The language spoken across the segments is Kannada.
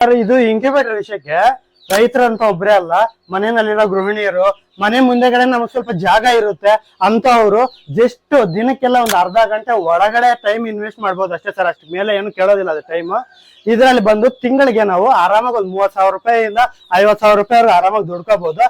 ಇದು ಇಂಕ್ಯುಬೇಟರ್ ವಿಷಯಕ್ಕೆ ರೈತರಂತ ಒಬ್ರೇ ಅಲ್ಲ ಮನೆಯಲ್ಲಿರೋ ಗೃಹಿಣಿಯರು ಮನೆ ಮುಂದೆಗಡೆ ನಮಗ್ ಸ್ವಲ್ಪ ಜಾಗ ಇರುತ್ತೆ ಅಂತವ್ರು ಜಸ್ಟ್ ದಿನಕ್ಕೆಲ್ಲ ಒಂದು ಅರ್ಧ ಗಂಟೆ ಒಳಗಡೆ ಟೈಮ್ ಇನ್ವೆಸ್ಟ್ ಮಾಡ್ಬೋದು ಅಷ್ಟೇ ಸರ್ ಅಷ್ಟು ಮೇಲೆ ಏನು ಕೇಳೋದಿಲ್ಲ ಅದು ಟೈಮ್ ಇದ್ರಲ್ಲಿ ಬಂದು ತಿಂಗಳಿಗೆ ನಾವು ಆರಾಮಾಗಿ ಒಂದು ಮೂವತ್ ಸಾವಿರ ರೂಪಾಯಿಯಿಂದ ಐವತ್ ಸಾವಿರ ರೂಪಾಯಿ ಆರಾಮಾಗಿ ದುಡ್ಕೋಬಹುದು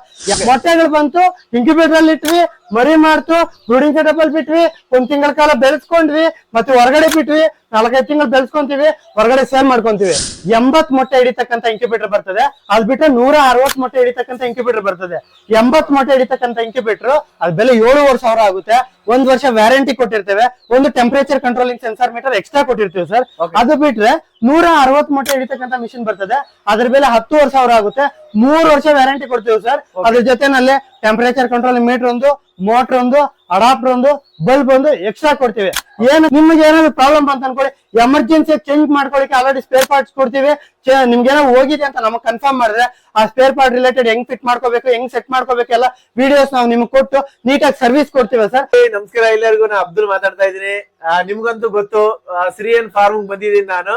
ಮೊಟ್ಟೆಗಳು ಬಂತು ಇಂಕ್ಯುಬೇಟರ್ ಅಲ್ಲಿ ಇಟ್ವಿ ಮರಿ ಮಾಡ್ತು ಬ್ರೂಡಿಂಗ್ ಸೆಟಪ್ ಬಿಟ್ವಿ ಒಂದ್ ತಿಂಗಳ ಕಾಲ ಬೆಳೆಸ್ಕೊಂಡ್ವಿ ಮತ್ತೆ ಹೊರಗಡೆ ಬಿಟ್ವಿ ನಾಲ್ಕೈದು ತಿಂಗಳು ಬೆಳೆಸ್ಕೊಂತೀವಿ ಹೊರಗಡೆ ಸೇಲ್ ಮಾಡ್ಕೊಂತೀವಿ. ಎಂಬತ್ ಮೊಟ್ಟೆ ಹಿಡಿತಕ್ಕಂತ ಇಂಕ್ಯುಬೇಟರ್ ಬರ್ತದೆ. ಅದ್ ಬಿಟ್ರೆ ನೂರ ಅರವತ್ ಮೊಟ್ಟೆ ಹಿಡಿತಕ್ಕಂತ ಇಂಕ್ಯುಬೇಟರ್ ಬರ್ತದೆ. ಎಂಬತ್ ಮೊಟ್ಟೆ ಹಿಡಿತಕ್ಕಂತ ಇಂಕ್ಯುಬೇಟರ್ ಅದ್ ಬೆಲೆ ಏಳುವರೆ ಸಾವಿರ ಆಗುತ್ತೆ. ಒಂದ್ ವರ್ಷ ವ್ಯಾರಂಟಿ ಕೊಟ್ಟಿರ್ತೇವೆ. ಒಂದು temperature controlling sensor meter extra ಕೊಟ್ಟಿರ್ತೀವಿ ಸರ್ ಅದು ಬಿಟ್ರೆ ನೂರ ಅರವತ್ ಮೊಟ್ಟೆ ಹಿಡಿತಕ್ಕಂತ ಮಿಷಿನ್ ಬರ್ತದೆ. ಅದ್ರ ಬೆಲೆ ಹತ್ತುವರೆ ಸಾವಿರ ಆಗುತ್ತೆ. ಮೂರ್ ವರ್ಷ ವ್ಯಾರಂಟಿ ಕೊಡ್ತೀವಿ ಸರ್ ಅದ್ರ ಜೊತೆನಲ್ಲಿ ಟೆಂಪರೇಚರ್ ಕಂಟ್ರೋಲಿಂಗ್ ಮೀಟರ್ ಒಂದು ಮೋಟರ್ ಒಂದು ಅಡಾಪ್ಟರ್ ಒಂದು, ಬಲ್ಬ್ ಒಂದು ಎಕ್ಸ್ಟ್ರಾ ಕೊಡ್ತೀವಿ. ಏನು, ನಿಮ್ಗೆ ಏನಾದ್ರು ಪ್ರಾಬ್ಲಮ್ ಅಂತ ಅನ್ಕೊಳ್ಳಿ. ಎಮರ್ಜೆನ್ಸಿ ಚೇಂಜ್ ಮಾಡ್ಕೊಳಕ್ಕೆ ಆಲ್ರೆಡಿ ಸ್ಪೇರ್ ಪಾರ್ಟ್ಸ್ ಕೊಡ್ತೀವಿ. ನಿಮ್ಗೆ ಏನೋ ಹೋಗಿದೆ ಅಂತ ನಮಗೆ ಕನ್ಫರ್ಮ್ ಮಾಡಿದ್ರೆ ಆ ಸ್ಪೇರ್ ಪಾರ್ಟ್ ರಿಲೇಟೆಡ್ ಹೆಂಗ್ ಫಿಟ್ ಮಾಡ್ಕೋಬೇಕು, ಹೆಂಗ್ ಸೆಟ್ ಮಾಡ್ಕೋಬೇಕು ಎಲ್ಲ ವಿಡಿಯೋಸ್ ನಾವು ನಿಮ್ಗೆ ಕೊಟ್ಟು ನೀಟಾಗಿ ಸರ್ವಿಸ್ ಕೊಡ್ತೀವಿ ಸರ್. ನಮಸ್ಕಾರ ಎಲ್ಲರಿಗೂ ನಾನು ಅಬ್ದುಲ್ ಮಾತಾಡ್ತಾ ಇದ್ದೀನಿ. ನಿಮ್ಗಂತೂ ಗೊತ್ತು ಸಿರಿಯನ್ ಫಾರ್ಮ್ ಬಂದಿದ್ದೀನಿ ನಾನು.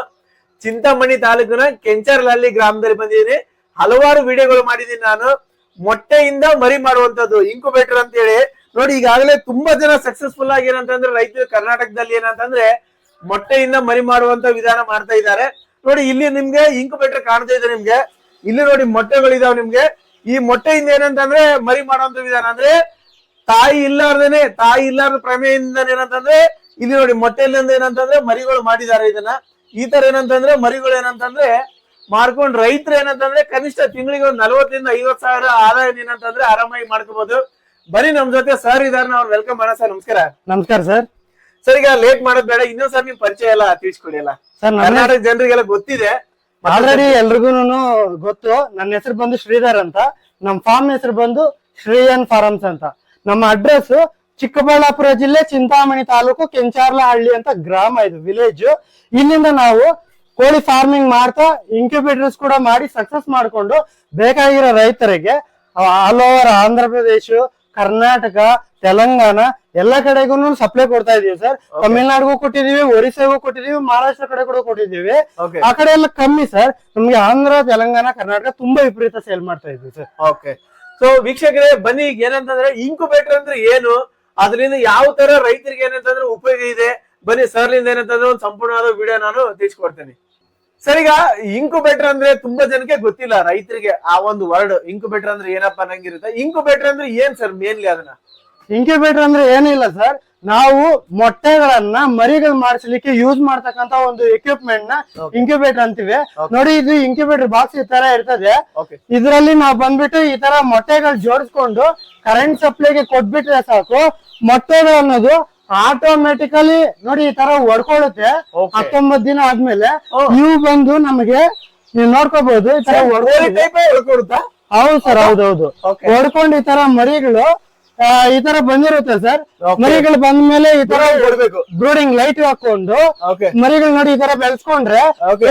ಚಿಂತಾಮಣಿ ತಾಲೂಕಿನ ಕೆಂಚರ್ಲಹಳ್ಳಿ ಗ್ರಾಮದಲ್ಲಿ ಬಂದಿದ್ದೀನಿ. ಹಲವಾರು ವಿಡಿಯೋಗಳು ಮಾಡಿದ್ದೀನಿ ನಾನು. ಮೊಟ್ಟೆಯಿಂದ ಮರಿ ಮಾಡುವಂತದ್ದು ಇಂಕ್ಯುಬೇಟರ್ ಅಂತ ಹೇಳಿ ನೋಡಿ, ಈಗಾಗಲೇ ತುಂಬಾ ಜನ ಸಕ್ಸಸ್ಫುಲ್ ಆಗಿ ಏನಂತಂದ್ರೆ ರೈತರು ಕರ್ನಾಟಕದಲ್ಲಿ ಏನಂತಂದ್ರೆ ಮೊಟ್ಟೆಯಿಂದ ಮರಿ ಮಾಡುವಂತ ವಿಧಾನ ಮಾಡ್ತಾ ಇದ್ದಾರೆ. ನೋಡಿ, ಇಲ್ಲಿ ನಿಮ್ಗೆ ಇಂಕ್ಯುಬೇಟರ್ ಕಾಣ್ತಾ ಇದೆ ನಿಮ್ಗೆ. ಇಲ್ಲಿ ನೋಡಿ ಮೊಟ್ಟೆಗಳಿದಾವ್ ನಿಮ್ಗೆ. ಈ ಮೊಟ್ಟೆಯಿಂದ ಏನಂತಂದ್ರೆ ಮರಿ ಮಾಡುವಂತ ವಿಧಾನ ಅಂದ್ರೆ ತಾಯಿ ಇಲ್ಲಾರ್ದೇನೆ, ತಾಯಿ ಇಲ್ಲಾರ್ದ ಪ್ರಮೇಯದಿಂದ ಏನಂತಂದ್ರೆ ಇಲ್ಲಿ ನೋಡಿ ಮೊಟ್ಟೆಯಿಂದ ಏನಂತಂದ್ರೆ ಮರಿಗಳು ಮಾಡಿದ್ದಾರೆ ಇದನ್ನ. ಈ ತರ ಏನಂತಂದ್ರೆ ಮರಿಗಳು ಏನಂತಂದ್ರೆ ಮಾರ್ಕೊಂಡ್ ರೈತರು ಏನಂತಂದ್ರೆ ಕನಿಷ್ಠ ತಿಂಗಳಿಗೆ ಒಂದ್ ನಲವತ್ತರಿಂದ ಐವತ್ ಸಾವಿರ ಆದಾಯ ಏನಂತಂದ್ರೆ ಆರಾಮಾಗಿ ಮಾಡ್ಕೋಬಹುದು ಬರೀ ನಮ್ ಜೊತೆ ಸರ್ ಇದಾರ ನಾವು ವೆಲ್ಕಮ್ ಮಾಡೋಣ ಸರ್ ನಮಸ್ಕಾರ. ನಮಸ್ಕಾರ ಸರ್. ಸರ್ ಈಗ ಲೇಟ್ ಮಾಡೋದ್ ಬೇಡ ಇನ್ನೊಂದ್ ಸರ್ ನಿಮ್ ಪರಿಚಯ ಎಲ್ಲ ತಿಳಿಸ್ಕೊಡಿ ಅಲ್ಲ ಸರ್ ನನ್ನ ಕರ್ನಾಟಕ ಜನರಿಗೆಲ್ಲ ಗೊತ್ತಿದೆ. ಆಲ್ರೆಡಿ ಎಲ್ರಿಗೂನು ಗೊತ್ತು ನನ್ನ ಹೆಸರು ಬಂದು ಶ್ರೀಧರ್ ಅಂತ. ನಮ್ಮ ಫಾರ್ಮ್ ಹೆಸರು ಬಂದು ಶ್ರೀಯನ್ ಫಾರ್ಮ್ಸ್ ಅಂತ. ನಮ್ಮ ಅಡ್ರೆಸ್ ಚಿಕ್ಕಬಳ್ಳಾಪುರ ಜಿಲ್ಲೆ ಚಿಂತಾಮಣಿ ತಾಲೂಕು ಕೆಂಚಾರ್ಲಹಳ್ಳಿ ಅಂತ ಗ್ರಾಮ ಇದು ವಿಲೇಜ್ ಇಲ್ಲಿಂದ ನಾವು ಕೋಳಿ ಫಾರ್ಮಿಂಗ್ ಮಾಡ್ತಾ ಇನ್ಕ್ಯುಬೇಟರ್ಸ್ ಕೂಡ ಮಾಡಿ ಸಕ್ಸಸ್ ಮಾಡ್ಕೊಂಡು ಬೇಕಾಗಿರೋ ರೈತರಿಗೆ ಆಲ್ ಓವರ್ ಆಂಧ್ರ ಪ್ರದೇಶ ಕರ್ನಾಟಕ ತೆಲಂಗಾಣ ಎಲ್ಲಾ ಕಡೆಗೂ ಸಪ್ಲೈ ಕೊಡ್ತಾ ಇದೀವಿ ಸರ್ ತಮಿಳ್ನಾಡಿಗೂ ಕೊಟ್ಟಿದೀವಿ ಒರಿಸ್ಸಾಗೂ ಕೊಟ್ಟಿದೀವಿ ಮಹಾರಾಷ್ಟ್ರ ಕಡೆ ಕೂಡ ಕೊಟ್ಟಿದೀವಿ. ಆ ಕಡೆ ಎಲ್ಲ ಕಮ್ಮಿ ಸರ್ ನಮ್ಗೆ ಆಂಧ್ರ ತೆಲಂಗಾಣ ಕರ್ನಾಟಕ ತುಂಬಾ ವಿಪರೀತ ಸೇಲ್ ಮಾಡ್ತಾ ಇದೀವಿ ಸರ್ ಓಕೆ ಸೊ ವೀಕ್ಷಕರೇ ಬನ್ನಿ ಈಗ ಏನಂತಂದ್ರೆ ಇಂಕ್ಯುಬೇಟರ್ ಅಂದ್ರೆ ಏನು? ಅದರಿಂದ ಯಾವ ತರ ರೈತರಿಗೆ ಏನಂತಂದ್ರೆ ಉಪಯೋಗ ಇದೆ? ಬನ್ನಿ ಸರ್ಲಿಂದ ಏನಂತಂದ್ರೆ ಒಂದು ಸಂಪೂರ್ಣವಾದ ವಿಡಿಯೋ ನಾನು ತಿಳಿಸ್ಕೊಡ್ತೇನೆ. ಸರ್ ಈಗ ಇಂಕ್ಯುಬೇಟರ್ ಅಂದ್ರೆ ತುಂಬಾ ಜನಕ್ಕೆ ಗೊತ್ತಿಲ್ಲ ರೈತರಿಗೆ ಆ ಒಂದು ವರ್ಡ್ ಇಂಕ್ಯುಬೇಟರ್ ಅಂದ್ರೆ ಏನಪ್ಪ ಅನ್ನಂಗಿರುತ್ತೆ? ಇಂಕ್ಯುಬೇಟರ್ ಅಂದ್ರೆ ಏನ್ ಸರ್ ಮೇನ್ಲಿ ಅದನ್ನ? ಇಂಕ್ಯುಬೇಟರ್ ಅಂದ್ರೆ ಏನಿಲ್ಲ ಸರ್. ನಾವು ಮೊಟ್ಟೆಗಳನ್ನ ಮರಿಗಳು ಮಾಡಿಸ್ಲಿಕ್ಕೆ ಯೂಸ್ ಮಾಡ್ತಕ್ಕಂತ ಒಂದು ಎಕ್ವಿಪ್ಮೆಂಟ್ನ ಇಂಕ್ಯುಬೇಟರ್ ಅಂತೀವಿ. ನೋಡಿ ಇದು ಇಂಕ್ಯುಬೇಟರ್ ಬಾಕ್ಸ್ ಈ ತರ ಇರ್ತದೆ. ಇದರಲ್ಲಿ ನಾವು ಬಂದ್ಬಿಟ್ಟು ಈ ತರ ಮೊಟ್ಟೆಗಳು ಜೋಡಿಸ್ಕೊಂಡು ಕರೆಂಟ್ ಸಪ್ಲೈಗೆ ಕೊಟ್ಬಿಟ್ರೆ ಸಾಕು. ಮೊಟ್ಟೆಗಳು ಅನ್ನೋದು ಆಟೋಮೆಟಿಕಲಿ ನೋಡಿ ಈ ತರ ಹೊಡ್ಕೊಳ್ಳುತ್ತೆ. ಹತ್ತೊಂಬತ್ ದಿನ ಆದ್ಮೇಲೆ. ನೀವು ಬಂದು ನಮಗೆ ನೀವು ನೋಡ್ಕೋಬಹುದು ಈ ತರ ಹೌದು ಸರ್ ಹೌದೌದು ಹೊಡ್ಕೊಂಡ್ ಈ ತರ ಮರಿಗಳು ಈ ತರ ಬಂದಿರುತ್ತೆ ಸರ್. ಮರಿಗಳು ಬಂದ ಮೇಲೆ ಈ ತರ ಬ್ರೂಡಿಂಗ್ ಲೈಟ್ ಹಾಕೊಂಡು ಮರಿಗಳು ನೋಡಿ ಈ ತರ ಬೆಳೆಸ್ಕೊಂಡ್ರೆ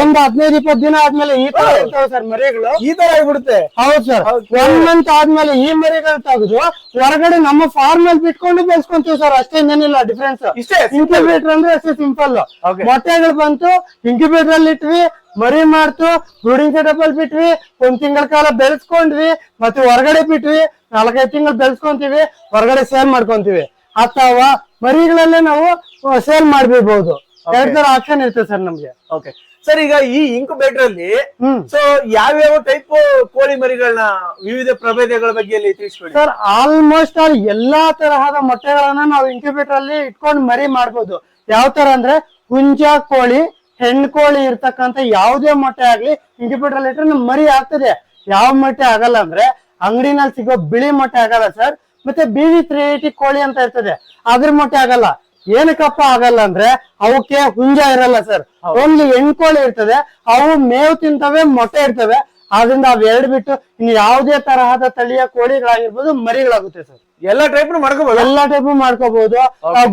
ಒಂದ್ ಹದಿನೈದು ಇಪ್ಪತ್ತು ದಿನ ಆದ್ಮೇಲೆ ಈ ತರ ಇರ್ತಾವೆ ಸರ್ ಮರಿಗಳು. ಈ ತರ ಆಗ್ಬಿಡುತ್ತೆ. ಹೌದು ಸರ್. ಒನ್ ಮಂತ್ ಆದ್ಮೇಲೆ ಈ ಮರಿಗಳು ತೆಗೆದು ಹೊರಗಡೆ ನಮ್ಮ ಫಾರ್ಮ್ ಅಲ್ಲಿ ಬಿಟ್ಕೊಂಡು ಬೆಳೆಸ್ಕೊಂತೀವಿ ಸರ್. ಅಷ್ಟೇ ಏನಿಲ್ಲ ಡಿಫ್ರೆನ್ಸ್ ಇಷ್ಟೇ ಇನ್ಕ್ಯುಬೇಟರ್ ಅಂದ್ರೆ ಅಷ್ಟೇ ಸಿಂಪಲ್. ಮೊಟ್ಟೆಗಳು ಬಂತು ಇಂಕ್ಯುಬೇಟರ್ ಅಲ್ಲಿ ಇಟ್ವಿ ಮರಿ ಮಾಡ್ತು ಬ್ರೂಡಿಂಗ್ ಸೆಟಪ್ ಬಿಟ್ವಿ ಒಂದ್ ತಿಂಗಳ ಕಾಲ ಬೆಳೆಸ್ಕೊಂಡ್ವಿ ಮತ್ತೆ ಹೊರಗಡೆ ಬಿಟ್ವಿ ನಾಲ್ಕೈದು ತಿಂಗಳು ಬೆಳೆಸ್ಕೊಂತೀವಿ ಹೊರಗಡೆ ಸೇಲ್ ಮಾಡ್ಕೊಂತೀವಿ. ಅಥವಾ ಮರಿಗಳಲ್ಲೇ ನಾವು ಸೇಲ್ ಮಾಡ್ಬಿಡ್ಬಹುದು ಎರಡ್ ತರ ಆಪ್ಷನ್ ಇರ್ತದೆ ಸರ್ ನಮ್ಗೆ. ಓಕೆ ಸರ್ ಈಗ ಈ ಇಂಕ್ಯುಬೇಟರ್ ಅಲ್ಲಿ ಹ್ಮ್. ಸೊ ಯಾವ್ಯಾವ ಟೈಪ್ ಕೋಳಿ ಮರಿಗಳನ್ನ ವಿವಿಧ ಪ್ರಭೇದಗಳ ಬಗ್ಗೆ ತಿಳಿಸ್ಕೊಡಿ. ಸರ್ ಆಲ್ಮೋಸ್ಟ್ ಆಲ್ ಎಲ್ಲಾ ತರಹದ ಮೊಟ್ಟೆಗಳನ್ನ ನಾವು ಇಂಕ್ಯುಬೇಟರ್ ಅಲ್ಲಿ ಇಟ್ಕೊಂಡು ಮರಿ ಮಾಡ್ಬೋದು. ಯಾವ ತರ ಅಂದ್ರೆ ಹುಂಜ ಕೋಳಿ ಹೆಣ್ಣು ಕೋಳಿ ಇರ್ತಕ್ಕಂತ ಯಾವುದೇ ಮೊಟ್ಟೆ ಆಗ್ಲಿ ಇನ್ಕ್ಯುಬೇಟರ್ ಲೀಟರ್ ಮರಿ ಆಗ್ತದೆ. ಯಾವ ಮೊಟ್ಟೆ ಆಗಲ್ಲ ಅಂದ್ರೆ ಅಂಗಡಿನಲ್ಲಿ ಸಿಗೋ ಬಿಳಿ ಮೊಟ್ಟೆ ಆಗಲ್ಲ ಸರ್. ಮತ್ತೆ ಬಿವಿ ತ್ರೀ ಏಟಿ ಕೋಳಿ ಅಂತ ಇರ್ತದೆ. ಅದ್ರ ಮೊಟ್ಟೆ ಆಗಲ್ಲ. ಏನಕ್ಕಪ್ಪ ಆಗಲ್ಲ ಅಂದ್ರೆ ಅವಕ್ಕೆ ಹುಂಜ ಇರಲ್ಲ ಸರ್. ಓನ್ಲಿ ಹೆಣ್ಕೋಳಿ ಇರ್ತದೆ. ಅವು ಮೇವು ತಿಂತವೆ ಮೊಟ್ಟೆ ಇರ್ತವೆ. ಆದ್ರಿಂದ ಅವ್ ಎರಡು ಬಿಟ್ಟು ಇನ್ನು ಯಾವುದೇ ತರಹದ ತಳಿಯ ಕೋಳಿಗಳಾಗಿರ್ಬೋದು ಮರಿಗಳಾಗುತ್ತೆ ಸರ್. ಎಲ್ಲಾ ಟೈಪ್ ಮಾಡ್ಕೋಬಹುದು ಎಲ್ಲಾ ಟೈಪ್ ಮಾಡ್ಕೋಬಹುದು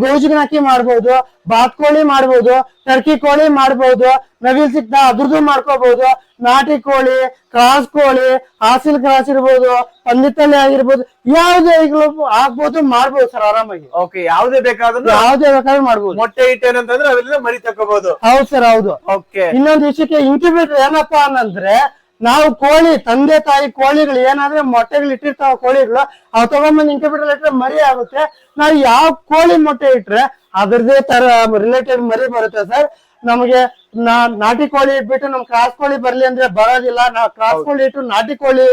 ಗೋಜಿಗಿನ ಅಕ್ಕಿ ಮಾಡ್ಬೋದು ಬಾತ್ಕೋಳಿ ಮಾಡ್ಬೋದು ಟರ್ಕಿ ಕೋಳಿ ಮಾಡ್ಬೋದು ನವಿಲ್ ಸಿಕ್ತ ಅದ್ರದ್ದು ಮಾಡ್ಕೋಬಹುದು ನಾಟಿ ಕೋಳಿ ಕ್ರಾಸ್ ಕೋಳಿ ಹಾಸಿಲ್ ಕ್ರಾಸ್ ಇರ್ಬೋದು ಪಂದಿತಲ್ಲಿ ಆಗಿರ್ಬೋದು ಯಾವ್ದೇ ಈಗಲೂ ಆಗ್ಬೋದು ಮಾಡ್ಬೋದು ಸರ್ ಆರಾಮಾಗಿ. ಓಕೆ ಯಾವ್ದೇ ಬೇಕಾದ್ರೂ ಯಾವ್ದೇ ಬೇಕಾದ್ರೂ ಮಾಡ್ಬೋದು. ಮೊಟ್ಟೆ ಇಟ್ಟೇನಂತಂದ್ರೆ ಅದರಿಂದ ಮರಿ ತಕೋಬಹುದು ಹೌದು ಸರ್ ಹೌದು. ಓಕೆ ಇನ್ನೊಂದು ವಿಷಯಕ್ಕೆ ಇನ್ಕ್ಯುಬೇಟರ್ ಏನಪ್ಪಾ ಅನ್ನಂದ್ರೆ ನಾವು ಕೋಳಿ ತಂದೆ ತಾಯಿ ಕೋಳಿಗಳು ಏನಾದ್ರೆ ಮೊಟ್ಟೆಗಳು ಇಟ್ಟಿರ್ತಾವ ಕೋಳಿಗಳು ಅವ್ ತಗೊಂಬಂದ್ ಇನ್ಕ್ಯುಬೇಟರ್ ಇಟ್ರೆ ಮರಿ ಆಗುತ್ತೆ. ನಾವು ಯಾವ ಕೋಳಿ ಮೊಟ್ಟೆ ಇಟ್ರೆ ಅದರದೇ ತರ ರಿಲೇಟೆಡ್ ಮರಿ ಬರುತ್ತೆ ಸರ್. ನಮಗೆ ನಾ- ನಾಟಿ ಕೋಳಿ ಇಟ್ಬಿಟ್ಟು ನಮ್ ಕ್ರಾಸ್ ಕೋಳಿ ಬರ್ಲಿ ಅಂದ್ರೆ ಬರೋದಿಲ್ಲ. ನಾವು ಕ್ರಾಸ್ ಕೋಳಿ ಇಟ್ಟು ನಾಟಿ ಕೋಳಿ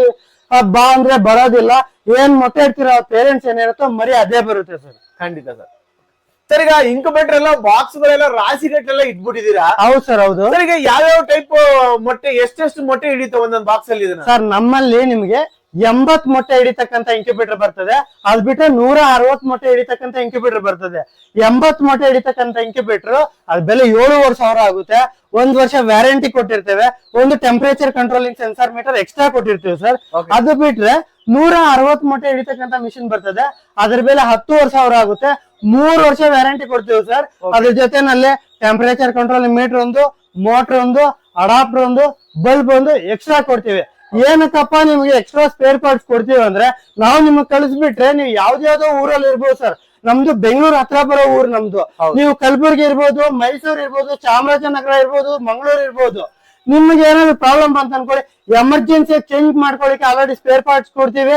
ಬಾ ಅಂದ್ರೆ ಬರೋದಿಲ್ಲ. ಏನ್ ಮೊಟ್ಟೆ ಇಡ್ತೀರ ಪೇರೆಂಟ್ಸ್ ಏನಿರುತ್ತೋ ಮರಿ ಅದೇ ಬರುತ್ತೆ ಸರ್. ಖಂಡಿತ ಸರ್. ಸರ್ ಈಗ ಇಂಕ್ಯುಬೇಟರ್ ಎಲ್ಲ ಬಾಕ್ಸ್ ಗಳೆಲ್ಲ ರಾಶಿ ರೇಟ್ ಎಲ್ಲ ಇಟ್ಬಿಟ್ಟಿದ್ದೀರಾ? ಹೌದು ಸರ್ ಹೌದು. ಸರ್ ಈಗ ಯಾವ್ಯಾವ ಟೈಪ್ ಮೊಟ್ಟೆ ಎಷ್ಟೆಷ್ಟು ಮೊಟ್ಟೆ ಹಿಡಿತ ಒಂದೊಂದು ಬಾಕ್ಸ್ ಅಲ್ಲಿ ಇದನ್ನ? ಸರ್ ನಮ್ಮಲ್ಲಿ ನಿಮ್ಗೆ ಎಂಬತ್ ಮೊಟ್ಟೆ ಹಿಡಿತಕ್ಕಂತ ಇಂಕ್ಯುಬೇಟರ್ ಬರ್ತದೆ. ಅದ್ ಬಿಟ್ರೆ ನೂರ ಅರವತ್ ಮೊಟ್ಟೆ ಹಿಡಿತಕ್ಕಂತ ಇಂಕ್ಯುಬೇಟರ್ ಬರ್ತದೆ. ಎಂಬತ್ ಮೊಟ್ಟೆ ಹಿಡಿತಕ್ಕಂತ ಇಂಕ್ಯುಬೇಟರ್ ಅದ್ ಬೆಲೆ ಏಳುವರೆ ಸಾವಿರ ಆಗುತ್ತೆ. ಒಂದ್ ವರ್ಷ ವ್ಯಾರಂಟಿ ಕೊಟ್ಟಿರ್ತೇವೆ. ಒಂದು temperature controlling sensor meter extra ಕೊಟ್ಟಿರ್ತೀವಿ ಸರ್. ಅದು ಬಿಟ್ರೆ ನೂರ ಅರವತ್ ಮೊಟ್ಟೆ ಹಿಡಿತಕ್ಕಂತ ಮಿಷಿನ್ ಬರ್ತದೆ. ಅದ್ರ ಬೆಲೆ ಹತ್ತುವರೆ ಸಾವಿರ ಆಗುತ್ತೆ. ಮೂರ್ ವರ್ಷ ವ್ಯಾರಂಟಿ ಕೊಡ್ತೀವಿ ಸರ್ ಅದ್ರ ಜೊತೆನಲ್ಲಿ ಟೆಂಪರೇಚರ್ ಕಂಟ್ರೋಲ್ ಮೀಟರ್ ಒಂದು ಮೋಟರ್ ಒಂದು ಅಡಾಪ್ಟರ್ ಒಂದು ಬಲ್ಬ್ ಒಂದು ಎಕ್ಸ್ಟ್ರಾ ಕೊಡ್ತೀವಿ. ಏನಕ್ಕಪ್ಪ ನಿಮ್ಗೆ ಎಕ್ಸ್ಟ್ರಾ ಸ್ಪೇರ್ ಪಾರ್ಟ್ಸ್ ಕೊಡ್ತೀವಿ ಅಂದ್ರೆ ನಾವು ನಿಮ್ಗೆ ಕಳಿಸ್ಬಿಟ್ರೆ ನೀವು ಯಾವ್ದ್ಯಾವ್ದೋ ಊರಲ್ಲಿ ಇರ್ಬೋದು ಸರ್ ನಮ್ದು ಬೆಂಗಳೂರು ಹತ್ರ ಬರೋ ಊರು ನಮ್ದು. ನೀವು ಕಲಬುರ್ಗಿ ಇರ್ಬೋದು ಮೈಸೂರು ಇರ್ಬೋದು ಚಾಮರಾಜನಗರ ಇರ್ಬೋದು ಮಂಗಳೂರು ಇರ್ಬೋದು. ನಿಮ್ಗೆ ಏನಾದ್ರು ಪ್ರಾಬ್ಲಮ್ ಅಂತ ಅನ್ಕೊಳ್ಳಿ ಎಮರ್ಜೆನ್ಸಿ ಚೇಂಜ್ ಮಾಡ್ಕೊಳಿಕ್ಕೆ ಆಲ್ರೆಡಿ ಸ್ಪೇರ್ ಪಾರ್ಟ್ಸ್ ಕೊಡ್ತೀವಿ.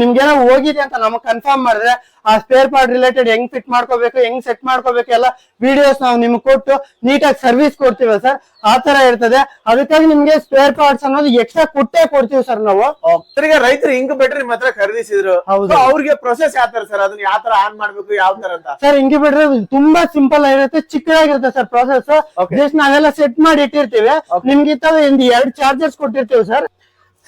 ನಿಮ್ಗೆ ಏನೋ ಹೋಗಿದೆ ಅಂತ ನಮಗ್ ಕನ್ಫರ್ಮ್ ಮಾಡಿದ್ರೆ ಆ ಸ್ಪೇರ್ ಪಾರ್ಟ್ ರಿಲೇಟೆಡ್ ಹೆಂಗ್ ಫಿಟ್ ಮಾಡ್ಕೋಬೇಕು ಹೆಂಗ್ ಸೆಟ್ ಮಾಡ್ಕೋಬೇಕು ಎಲ್ಲ ವಿಡಿಯೋಸ್ ನಾವು ನಿಮ್ಗೆ ಕೊಟ್ಟು ನೀಟಾಗಿ ಸರ್ವಿಸ್ ಕೊಡ್ತೀವಿ ಸರ್ ಆ ತರ ಇರ್ತದೆ. ಅದಕ್ಕಾಗಿ ನಿಮ್ಗೆ ಸ್ಪೇರ್ ಪಾರ್ಟ್ಸ್ ಅನ್ನೋದು ಎಕ್ಸ್ಟ್ರಾ ಕೊಟ್ಟೇ ಕೊಡ್ತೀವಿ ಸರ್ ನಾವು. ರೈತರು ಹಿಂಗ್ ಇಂಕ್ಯುಬೇಟರ್ ನಿಮ್ಮ ಹತ್ರ ಖರೀದಿಸಿದ್ರು. ಹೌದು. ಅವ್ರಿಗೆ ಪ್ರೊಸೆಸ್ ಯಾವ ತರ ಸರ್ ಅದನ್ನ ಯಾವ ತರ ಆನ್ ಮಾಡ್ಬೇಕು ಯಾವ ತರ ಅಂತ? ಸರ್ ಇಂಕ್ಯುಬೇಟರ್ ತುಂಬಾ ಸಿಂಪಲ್ ಆಗಿರುತ್ತೆ ಚಿಕ್ಕದಾಗಿರುತ್ತೆ ಸರ್ ಪ್ರೊಸೆಸ್. ಜಸ್ಟ್ ನಾವೆಲ್ಲ ಸೆಟ್ ಮಾಡಿ ಇಟ್ಟಿರ್ತೀವಿ. ನಿಮ್ಗೆ ಇತ್ತ ಎರಡ್ ಎರಡು ಚಾರ್ಜರ್ಸ್ ಕೊಟ್ಟಿರ್ತೀವಿ. ಸರ್.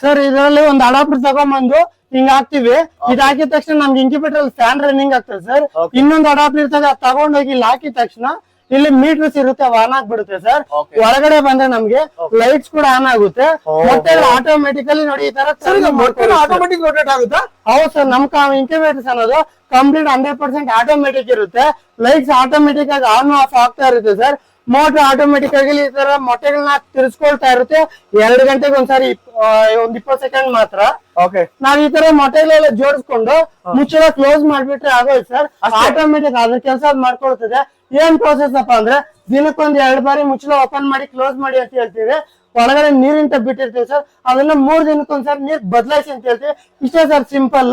ಸರ್ ಇದರಲ್ಲಿ ಒಂದು ಅಡಾಪ್ಟರ್ ತಗೊಂಡ್ಬಂದು ಹಿಂಗ್ ಹಾಕ್ತಿವಿ. ಇದ್ ಹಾಕಿದ ತಕ್ಷಣ ನಮ್ಗೆ ಇಂಕ್ಯುಬೇಟರ್ ಫ್ಯಾನ್ ರನ್ನಿಂಗ್ ಆಗ್ತದೆ ಸರ್. ಇನ್ನೊಂದು ಅಡಾಪ್ಟರ್ ಇರ್ತದೆ ಅದ್ ತಗೊಂಡೋಗಿ ಇಲ್ಲಿ ಹಾಕಿದ ತಕ್ಷಣ ಇಲ್ಲಿ ಮೀಟರ್ಸ್ ಇರುತ್ತೆ ಆನ್ ಆಗ್ಬಿಡುತ್ತೆ ಸರ್. ಒಳಗಡೆ ಬಂದ್ರೆ ನಮ್ಗೆ ಲೈಟ್ಸ್ ಕೂಡ ಆನ್ ಆಗುತ್ತೆ. ಮತ್ತೆ ಆಟೋಮೆಟಿಕಲಿ ನೋಡಿ ಈ ತರ ಆಟೋಮೆಟಿಕ್ ರೊಟೇಟ್ ಆಗುತ್ತಾ? ಹೌದು ಸರ್ ನಮ್ ಇಂಕ್ಯುಬೇಟರ್ಸ್ ಅನ್ನೋದು ಕಂಪ್ಲೀಟ್ ಹಂಡ್ರೆಡ್ ಪರ್ಸೆಂಟ್ ಆಟೋಮೆಟಿಕ್ ಇರುತ್ತೆ. ಲೈಟ್ಸ್ ಆಟೋಮೆಟಿಕ್ ಆಗಿ ಆನ್ ಆಫ್ ಆಗ್ತಾ ಇರುತ್ತೆ ಸರ್. ಮೋಟರ್ ಆಟೋಮೆಟಿಕ್ ಆಗಿ ಈ ತರ ಮೊಟ್ಟೆಗಳನ್ನ ತಿರ್ಸ್ಕೊಳ್ತಾ ಇರುತ್ತೆ. ಎರಡು ಗಂಟೆಗೆ ಒಂದ್ಸಾರಿ ಒಂದ್ ಇಪ್ಪತ್ತು ಸೆಕೆಂಡ್ ಮಾತ್ರ. ಓಕೆ ನಾವ್ ಈ ತರ ಮೊಟ್ಟೆಗಳೆಲ್ಲ ಜೋಡಿಸ್ಕೊಂಡು ಮುಚ್ಚಳ ಕ್ಲೋಸ್ ಮಾಡ್ಬಿಟ್ರೆ ಆಗೋಯ್ತು ಸರ್? ಆಟೋಮೆಟಿಕ್ ಅದ್ರ ಕೆಲಸ ಮಾಡ್ಕೊಳ್ತದೆ. ಏನ್ ಪ್ರೋಸೆಸ್ ಅಪ್ಪ ಅಂದ್ರೆ ದಿನಕ್ಕೊಂದ್ ಎರಡ್ ಬಾರಿ ಮುಚ್ಚಳ ಓಪನ್ ಮಾಡಿ ಕ್ಲೋಸ್ ಮಾಡಿ ಅಂತ ಹೇಳ್ತೀವಿ. ಒಳಗಡೆ ನೀರಿನ ಬಿಟ್ಟಿರ್ತೀವಿ ಸರ್ ಅದನ್ನ ಮೂರ್ ದಿನಕ್ಕೊಂದ್ಸರಿ ನೀರ್ ಬದಲಾಯಿಸಿ ಅಂತ ಹೇಳ್ತೀವಿ. ಇಷ್ಟೇ ಸರ್ ಸಿಂಪಲ್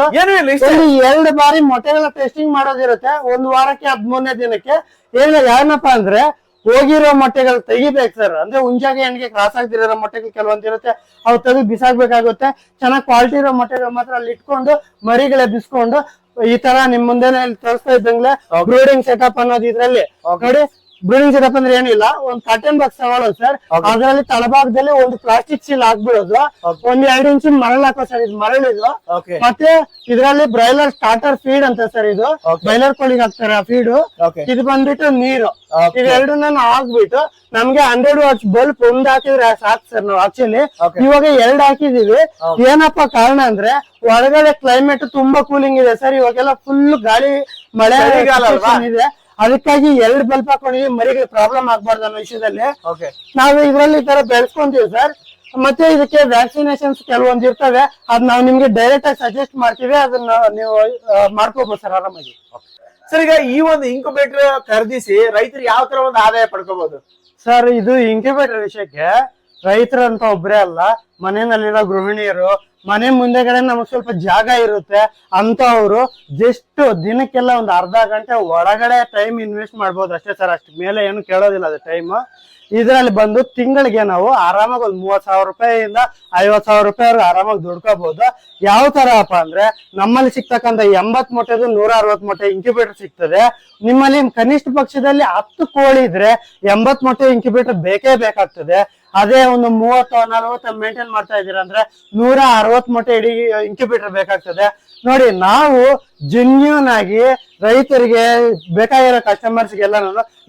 ಎರಡು ಬಾರಿ ಮೊಟ್ಟೆಗಳ ಟೆಸ್ಟಿಂಗ್ ಮಾಡೋದಿರುತ್ತೆ. ಒಂದ್ ವಾರಕ್ಕೆ ಹದಿಮೂರನೇ ದಿನಕ್ಕೆ. ಏನ ಏನಪ್ಪಾ ಅಂದ್ರೆ ಹೋಗಿರೋ ಮೊಟ್ಟೆಗಳು ತೆಗಿಬೇಕು ಸರ್ ಅಂದ್ರೆ ಉಂಜಾಗೆ ಹೆಣ್ಣಿಗೆ ಕ್ರಾಸ್ ಆಗ್ತಿರೋ ಮೊಟ್ಟೆಗಳು ಕೆಲವೊಂದು ಇರುತ್ತೆ ಅವು ತೆಗೆದು ಬಿಸಾಕ್ಬೇಕಾಗುತ್ತೆ ಚೆನ್ನಾಗಿ ಕ್ವಾಲಿಟಿ ಇರೋ ಮೊಟ್ಟೆಗಳು ಮಾತ್ರ ಅಲ್ಲಿ ಇಟ್ಕೊಂಡು ಮರಿಗಳೇ ಬಿಸ್ಕೊಂಡು ಈ ತರ ನಿಮ್ ಮುಂದೆನೆ ತೋರಿಸ್ತಾ ಇದ್ದಂಗ್ಲೆ. ಬ್ರೂಡಿಂಗ್ ಸೆಟಪ್ ಅನ್ನೋದು ಇದ್ರಲ್ಲಿ. ನೋಡಿ ಬ್ರೂಡಿಂಗ್ ಸೆಟಪ್ ಅಂದ್ರೆ ಏನಿಲ್ಲ ಒಂದ್ ಕಟನ್ ಬಾಕ್ಸ್ ತಗೊಳ್ಳೋದು ಸರ್. ಅದರಲ್ಲಿ ತಳಭಾಗದಲ್ಲಿ ಒಂದು ಪ್ಲಾಸ್ಟಿಕ್ ಸೀಲ್ ಹಾಕ್ಬಿಡೋದು. ಒಂದ್ ಎರಡು ಇಂಚು ಮರಳು ಹಾಕೋ ಸರ್ ಇದು ಮರಳು ಇದು. ಮತ್ತೆ ಇದರಲ್ಲಿ ಬ್ರೈಲರ್ ಸ್ಟಾರ್ಟರ್ ಫೀಡ್ ಅಂತ ಸರ್ ಇದು. ಬ್ರಾಯ್ಲರ್ ಬ್ರೈಲರ್ ಕೋಳಿಗೆ ಹಾಕ್ತಾರೆ ಆ ಫೀಡ್ ಇದು ಬಂದ್ಬಿಟ್ಟು ನೀರು. ಇವೆರಡನ್ನ ಹಾಕ್ಬಿಟ್ಟು ನಮ್ಗೆ ಹಂಡ್ರೆಡ್ ವಾಟ್ಸ್ ಬಲ್ಬ್ ಒಂದ್ ಹಾಕಿದ್ರೆ ಸಾಕು ಸರ್ ನಾವು ಆಕ್ಚುಲಿ ಇವಾಗ ಎರಡ್ ಹಾಕಿದೀವಿ. ಏನಪ್ಪ ಕಾರಣ ಅಂದ್ರೆ ಒಳಗಡೆ ಕ್ಲೈಮೇಟ್ ತುಂಬಾ ಕೂಲಿಂಗ್ ಇದೆ ಸರ್ ಇವಾಗೆಲ್ಲ ಫುಲ್ ಗಾಳಿ ಮಳೆ? ಇದೆ. ಅದಕ್ಕಾಗಿ ಎರಡು ಬಲ್ಪ್ ಹಾಕೊಂಡಿದೀವಿ ಮರಿಗೆ ಪ್ರಾಬ್ಲಮ್ ಆಗ್ಬಾರ್ದು ಅನ್ನೋ ವಿಷಯದಲ್ಲಿ. ಓಕೆ ನಾವು ಇದ್ರಲ್ಲಿ ಈ ತರ ಬೆಳೆಸ್ಕೊಂತೀವಿ ಸರ್ ಮತ್ತೆ ಇದಕ್ಕೆ ವ್ಯಾಕ್ಸಿನೇಷನ್ಸ್ ಕೆಲವೊಂದು ಇರ್ತವೆ. ಅದ್ ನಾವು ನಿಮ್ಗೆ ಡೈರೆಕ್ಟ್ ಆಗಿ ಸಜೆಸ್ಟ್ ಮಾಡ್ತೀವಿ ಅದನ್ನ ನೀವು ಮಾಡ್ಕೋಬಹುದು ಸರ್ ಆರಾಮಾಗಿ. ಸರ್ ಈಗ ಈ ಒಂದು ಇಂಕ್ಯುಬೇಟರ್ ಖರೀದಿಸಿ ರೈತರು ಯಾವ ತರ ಒಂದು ಆದಾಯ ಪಡ್ಕೋಬಹುದು ಸರ್ ಇದು ಇಂಕ್ಯುಬೇಟರ್ ವಿಷಯಕ್ಕೆ ರೈತರು ಅಂತ ಒಬ್ರೇ ಅಲ್ಲ, ಮನೆಯಲ್ಲಿರೋ ಗೃಹಿಣಿಯರು, ಮನೆ ಮುಂದೆಗಡೆ ನಮಗ್ ಸ್ವಲ್ಪ ಜಾಗ ಇರುತ್ತೆ ಅಂತವ್ರು ಜಸ್ಟ್ ದಿನಕ್ಕೆಲ್ಲ ಒಂದು ಅರ್ಧ ಗಂಟೆ ಒಳಗಡೆ ಟೈಮ್ ಇನ್ವೆಸ್ಟ್ ಮಾಡ್ಬೋದು ಅಷ್ಟೇ ಸರ್ ಅಷ್ಟು ಮೇಲೆ ಏನು ಕೇಳೋದಿಲ್ಲ ಅದು ಟೈಮ್ ಇದ್ರಲ್ಲಿ ಬಂದು ತಿಂಗಳಿಗೆ ನಾವು ಆರಾಮಾಗಿ ಒಂದು ಮೂವತ್ ಸಾವಿರ ರೂಪಾಯಿಯಿಂದ ಐವತ್ ಸಾವಿರ ರೂಪಾಯಿವರೆಗೂ ಆರಾಮಾಗಿ ದುಡ್ಕೋಬಹುದು ಯಾವ ತರಪ್ಪ ಅಂದ್ರೆ, ನಮ್ಮಲ್ಲಿ ಸಿಗ್ತಕ್ಕಂಥ ಎಂಬತ್ ಮೊಟ್ಟೆದು ನೂರ ಅರವತ್ ಮೊಟ್ಟೆ ಇಂಕ್ಯುಬೇಟರ್ ಸಿಗ್ತದೆ. ನಿಮ್ಮಲ್ಲಿ ಕನಿಷ್ಠ ಪಕ್ಷದಲ್ಲಿ ಹತ್ತು ಕೋಳಿ ಇದ್ರೆ ಎಂಬತ್ ಮೊಟ್ಟೆ ಇಂಕ್ಯುಬೇಟರ್ ಬೇಕೇ ಬೇಕಾಗ್ತದೆ. ಅದೇ ಒಂದು ಮೂವತ್ತು ನಲ್ವತ್ತು ಮೇಂಟೈನ್ ಮಾಡ್ತಾ ಇದೀರ ಅಂದ್ರೆ ನೂರ ಅರವತ್ ಮೊಟ್ಟೆ ಇಡೀ ಇಂಕ್ಯುಬೇಟರ್ ಬೇಕಾಗ್ತದೆ. ನೋಡಿ ನಾವು ಜೆನ್ಯೂನ್ ಆಗಿ ರೈತರಿಗೆ ಬೇಕಾಗಿರೋ ಕಸ್ಟಮರ್ಸ್ಗೆಲ್ಲ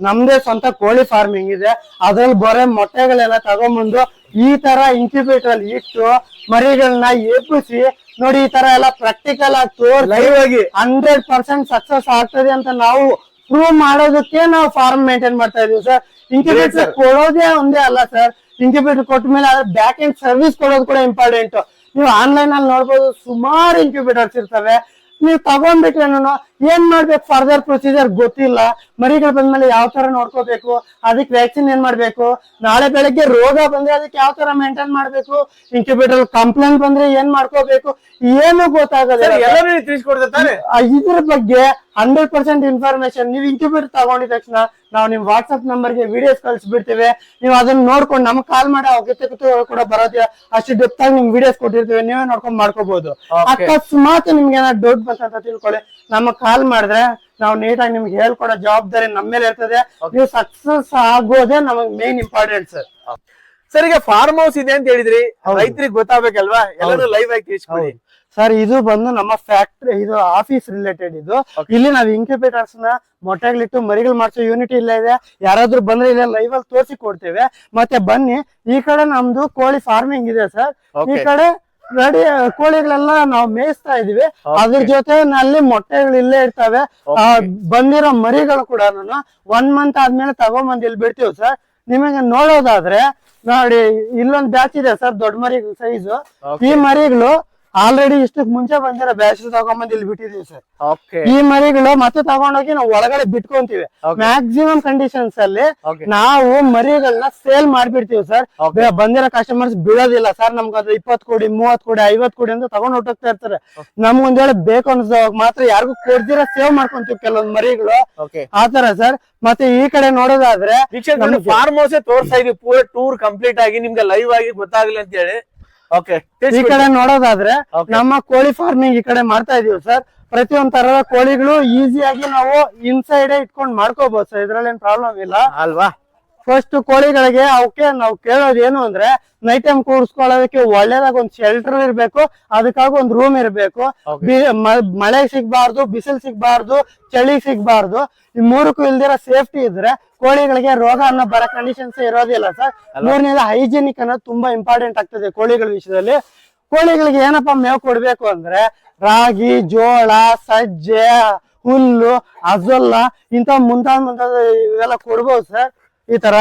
ನಮ್ದೇ ಸ್ವಂತ ಕೋಳಿ ಫಾರ್ಮಿಂಗ್ ಇದೆ. ಅದ್ರಲ್ಲಿ ಬರೋ ಮೊಟ್ಟೆಗಳೆಲ್ಲ ತಗೊಂಬಂದು ಈ ತರ ಇನ್ಕ್ಯುಬೇಟರ್ ಅಲ್ಲಿ ಇಟ್ಟು ಮರಿಗಳನ್ನ ಎಬ್ಬಿಸಿ ನೋಡಿ ಈ ತರ ಎಲ್ಲ ಪ್ರಾಕ್ಟಿಕಲ್ ಆಗಿ ತೋರ್ ಲೈವ್ ಆಗಿ. ಹಂಡ್ರೆಡ್ ಪರ್ಸೆಂಟ್ ಸಕ್ಸಸ್ ಆಗ್ತದೆ ಅಂತ ನಾವು ಪ್ರೂವ್ ಮಾಡೋದಕ್ಕೆ ನಾವು ಫಾರ್ಮ್ ಮೇಂಟೈನ್ ಮಾಡ್ತಾ ಇದೀವಿ ಸರ್ ಇನ್ಕ್ಯುಬೇಟರ್ sir. ಕೊಡೋದೇ ಒಂದೇ ಅಲ್ಲ ಸರ್ ಇನ್ಕ್ಯುಬೇಟರ್ ಕೊಟ್ಟ ಮೇಲೆ ಅದ್ರ ಬ್ಯಾಕ್ ಎಂಡ್ ಸರ್ವಿಸ್ ಕೊಡೋದು ಕೂಡ ಇಂಪಾರ್ಟೆಂಟ್ ನೀವು ಆನ್ಲೈನ್ ಅಲ್ಲಿ ನೋಡ್ಬೋದು ಸುಮಾರು ಇನ್ಕ್ಯುಬೇಟರ್ಸ್ ಇರ್ತವೆ. ನೀವು ತಗೊಂಡ್ಬಿಟ್ರೇನು ಏನ್ ಮಾಡ್ಬೇಕು? ಫರ್ದರ್ ಪ್ರೊಸೀಜರ್ ಗೊತ್ತಿಲ್ಲ. ಮರಿಗಳು ಬಂದ್ಮೇಲೆ ಯಾವ ತರ ನೋಡ್ಕೋಬೇಕು? ಅದಕ್ಕೆ ವ್ಯಾಕ್ಸಿನ್ ಏನ್ ಮಾಡ್ಬೇಕು? ನಾಳೆ ಬೆಳಗ್ಗೆ ರೋಗ ಬಂದ್ರೆ ಅದಕ್ಕೆ ಯಾವ ತರ ಮೇಂಟೈನ್ ಮಾಡ್ಬೇಕು? ಇಂಕ್ಯುಬೇಟರ್ ಕಂಪ್ಲೇಂಟ್ ಬಂದ್ರೆ ಏನ್ ಮಾಡ್ಕೋಬೇಕು? ಏನು ಗೊತ್ತಾಗಲ್ಲ ಇದ್ರ ಬಗ್ಗೆ ಹಂಡ್ರೆಡ್ ಪರ್ಸೆಂಟ್ ಇನ್ಫಾರ್ಮೇಶನ್ ನೀವು ಇಂಕ್ಯುಬೇಟರ್ ತಗೊಂಡಿದ ತಕ್ಷಣ ನಾವು ನಿಮ್ ವಾಟ್ಸ್ಆಪ್ ನಂಬರ್ಗೆ ವಿಡಿಯೋಸ್ ಕಳ್ಸಿಬಿಡ್ತೇವೆ. ನೀವು ಅದನ್ನ ನೋಡ್ಕೊಂಡು ನಮ್ಗೆ ಕಾಲ್ ಮಾಡಿ ಅಗತ್ಯತೆ ಕೂಡ ಬರೋದಿಲ್ಲ ಅಷ್ಟು ಡೆಪ್ತ್ ಆಗಿ ನಿಮ್ಗೆ ವಿಡಿಯೋಸ್ ಕೊಟ್ಟಿರ್ತೀವಿ. ನೀವೇ ನೋಡ್ಕೊಂಡ್ ಮಾಡ್ಕೋಬಹುದು ಅಕಸ್ಮಾತ್ ನಿಮ್ಗೆ ಏನಾದ್ರು ಡೌಟ್ ಬಂತ ತಿಳ್ಕೊಳ್ಳಿ. ನಮಗ್ ಕಾಲ್ ಮಾಡಿದ್ರೆ ನಾವು ನೀಟಾಗಿ ನಿಮ್ಗೆ ಹೇಳ್ಕೊಡೋ ಜವಾಬ್ದಾರಿ ನಮ್ಮ ಮೇಲೆ ಇರ್ತದೆ. ನೀವು ಸಕ್ಸಸ್ ಆಗೋದೇ ನಮಗ್ ಮೇನ್ ಇಂಪಾರ್ಟೆಂಟ್ ಸರ್ ಸರ್ ಈಗ ಫಾರ್ಮ್ ಹೌಸ್ ಇದೆ ಅಂತ ಹೇಳಿದ್ರಿ. ರೈತರಿಗೆ ಗೊತ್ತಾಗ್ಬೇಕಲ್ವಾ? ಎಲ್ಲರೂ ಲೈವ್ ಆಗಿ ತಿಳಿಸ್ಕೊಡಿ. ಸರ್ ಇದು ಬಂದು ನಮ್ಮ ಫ್ಯಾಕ್ಟ್ರಿ ಇದು ಆಫೀಸ್ ರಿಲೇಟೆಡ್ ಇದು. ಇಲ್ಲಿ ನಾವು ಇನ್ಕ್ಯುಬೇಟರ್ಸ್ನ ಮೊಟ್ಟೆಗಳಿಟ್ಟು ಮರಿಗಳು ಮಾಡ್ಸೋ ಯೂನಿಟ್ ಇಲ್ಲ ಇದೆ. ಯಾರಾದ್ರೂ ಬಂದ್ರೆ ಇಲ್ಲ ಲೈವ್ ಅಲ್ಲಿ ತೋರಿಸಿ ಕೊಡ್ತೇವೆ. ಮತ್ತೆ ಬನ್ನಿ ಈ ಕಡೆ ನಮ್ದು ಕೋಳಿ ಫಾರ್ಮಿಂಗ್ ಇದೆ ಸರ್. ಈ ಕಡೆ ರೆಡಿ ಕೋಳಿಗಳೆಲ್ಲ ನಾವು ಮೇಯಿಸ್ತಾ ಇದೀವಿ ಅದ್ರ ಜೊತೆ ಅಲ್ಲಿ ಮೊಟ್ಟೆಗಳು ಇಲ್ಲೇ ಇರ್ತವೆ. ಆ, ಬಂದಿರೋ ಮರಿಗಳು ಕೂಡ ಒನ್ ಮಂತ್ ಆದ್ಮೇಲೆ ತಗೊಂಬಂದ್ ಇಲ್ಲಿ ಬಿಡ್ತೀವಿ ಸರ್ ನಿಮಗೆ ನೋಡೋದಾದ್ರೆ ನೋಡಿ ಇಲ್ಲೊಂದ್ ಬ್ಯಾಚ್ ಇದೆ ಸರ್ ದೊಡ್ಡ ಮರಿ ಸೈಜು ಈ ಮರಿಗಳು ಆಲ್ರೆಡಿ ಇಷ್ಟಕ್ ಮುಂಚೆ ಬಂದಿರೋ ಬ್ಯಾಚ್ ತಗೊಂಬಂದ್ ಇಲ್ಲಿ ಬಿಟ್ಟಿದೀವಿ ಸರ್ ಈ ಮರಿಗಳು ಮತ್ತೆ ತಗೊಂಡೋಗಿ ನಾವು ಒಳಗಡೆ ಬಿಟ್ಕೊಂತೀವಿ. ಮ್ಯಾಕ್ಸಿಮಮ್ ಕಂಡೀಷನ್ಸ್ ಅಲ್ಲಿ ನಾವು ಮರಿಗಳನ್ನ ಸೇಲ್ ಮಾಡ್ಬಿಡ್ತೀವಿ ಸರ್. ಬಂದಿರೋ ಕಸ್ಟಮರ್ಸ್ ಬಿಡೋದಿಲ್ಲ ಸರ್ ನಮ್ಗೆ ಅದ್ರ ಇಪ್ಪತ್ ಕೋಡಿ ಮೂವತ್ ಕೋಡಿ ಐವತ್ ಕೋಡಿ ಅಂತ ತಗೊಂಡ್ ಹೊಟ್ಟೋಗ್ತಾ ಇರ್ತಾರೆ. ನಮ್ಗೊಂದ್ ವೇಳೆ ಬೇಕು ಅನ್ಸೋವಾಗ ಮಾತ್ರ ಯಾರಿಗೂ ಕೊಡ್ದಿರ ಸೇವ್ ಮಾಡ್ಕೊಂತೀವಿ ಕೆಲವೊಂದ್ ಮರಿಗಳು. ಆತರ ಸರ್ ಮತ್ತೆ ಈ ಕಡೆ ನೋಡೋದಾದ್ರೆ ಫಾರ್ಮ್ ಹೌಸ್ ತೋರಿಸ್ತಾ ಇದೀವಿ. ಪೂರ ಟೂರ್ ಕಂಪ್ಲೀಟ್ ಆಗಿ ನಿಮ್ಗೆ ಲೈವ್ ಆಗಿ ಗೊತ್ತಾಗ್ಲಿ ಅಂತ ಹೇಳಿ ಈ ಕಡೆ ನೋಡೋದಾದ್ರೆ ನಮ್ಮ ಕೋಳಿ ಫಾರ್ಮಿಂಗ್ ಈ ಕಡೆ ಮಾಡ್ತಾ ಇದೀವಿ ಸರ್ ಪ್ರತಿಯೊಂದ್ ತರದ ಕೋಳಿಗಳು ಈಸಿಯಾಗಿ ನಾವು ಇನ್ಸೈಡ್ ಇಟ್ಕೊಂಡ್ ಮಾಡ್ಕೋಬಹುದು ಸರ್ ಇದ್ರಲ್ಲಿ ಏನ್ ಪ್ರಾಬ್ಲಮ್ ಇಲ್ಲ. ಅಲ್ವಾ? ಫಸ್ಟ್ ಕೋಳಿಗಳಿಗೆ ಅವಕ್ಕೆ ನಾವು ಕೇಳೋದು ಏನು ಅಂದ್ರೆ ನೈಟ್ ಟೈಮ್ ಕೂಡಿಸ್ಕೊಳ್ಳೋದಕ್ಕೆ ಒಳ್ಳೇದಾಗ ಒಂದ್ ಶೆಲ್ಟರ್ ಇರ್ಬೇಕು ಅದಕ್ಕಾಗಿ ಒಂದ್ ರೂಮ್ ಇರ್ಬೇಕು. ಮಳೆ ಸಿಗ್ಬಾರ್ದು ಬಿಸಿಲು ಸಿಗ್ಬಾರ್ದು ಚಳಿ ಸಿಗ್ಬಾರ್ದು ಈ ಮೂರಕ್ಕೂ ಇಲ್ದಿರೋ ಸೇಫ್ಟಿ ಇದ್ರೆ ಕೋಳಿಗಳಿಗೆ ರೋಗ ಅನ್ನೋ ಬರೋ ಕಂಡೀಷನ್ಸ್ ಇರೋದಿಲ್ಲ ಸರ್ ಮೂರನೇದ ಹೈಜಿನಿಕ್ ಅನ್ನೋದು ತುಂಬಾ ಇಂಪಾರ್ಟೆಂಟ್ ಆಗ್ತದೆ ಕೋಳಿಗಳ ವಿಷಯದಲ್ಲಿ. ಕೋಳಿಗಳಿಗೆ ಏನಪ್ಪ ಮೇವು ಕೊಡ್ಬೇಕು ಅಂದ್ರೆ ರಾಗಿ ಜೋಳ ಸಜ್ಜೆ ಹುಲ್ಲು ಅಜಲ್ಲ ಇಂತ ಮುಂತಾದ ಮುಂತಾದ ಇವೆಲ್ಲ ಕೊಡ್ಬೋದು ಸರ್ ಈ ತರ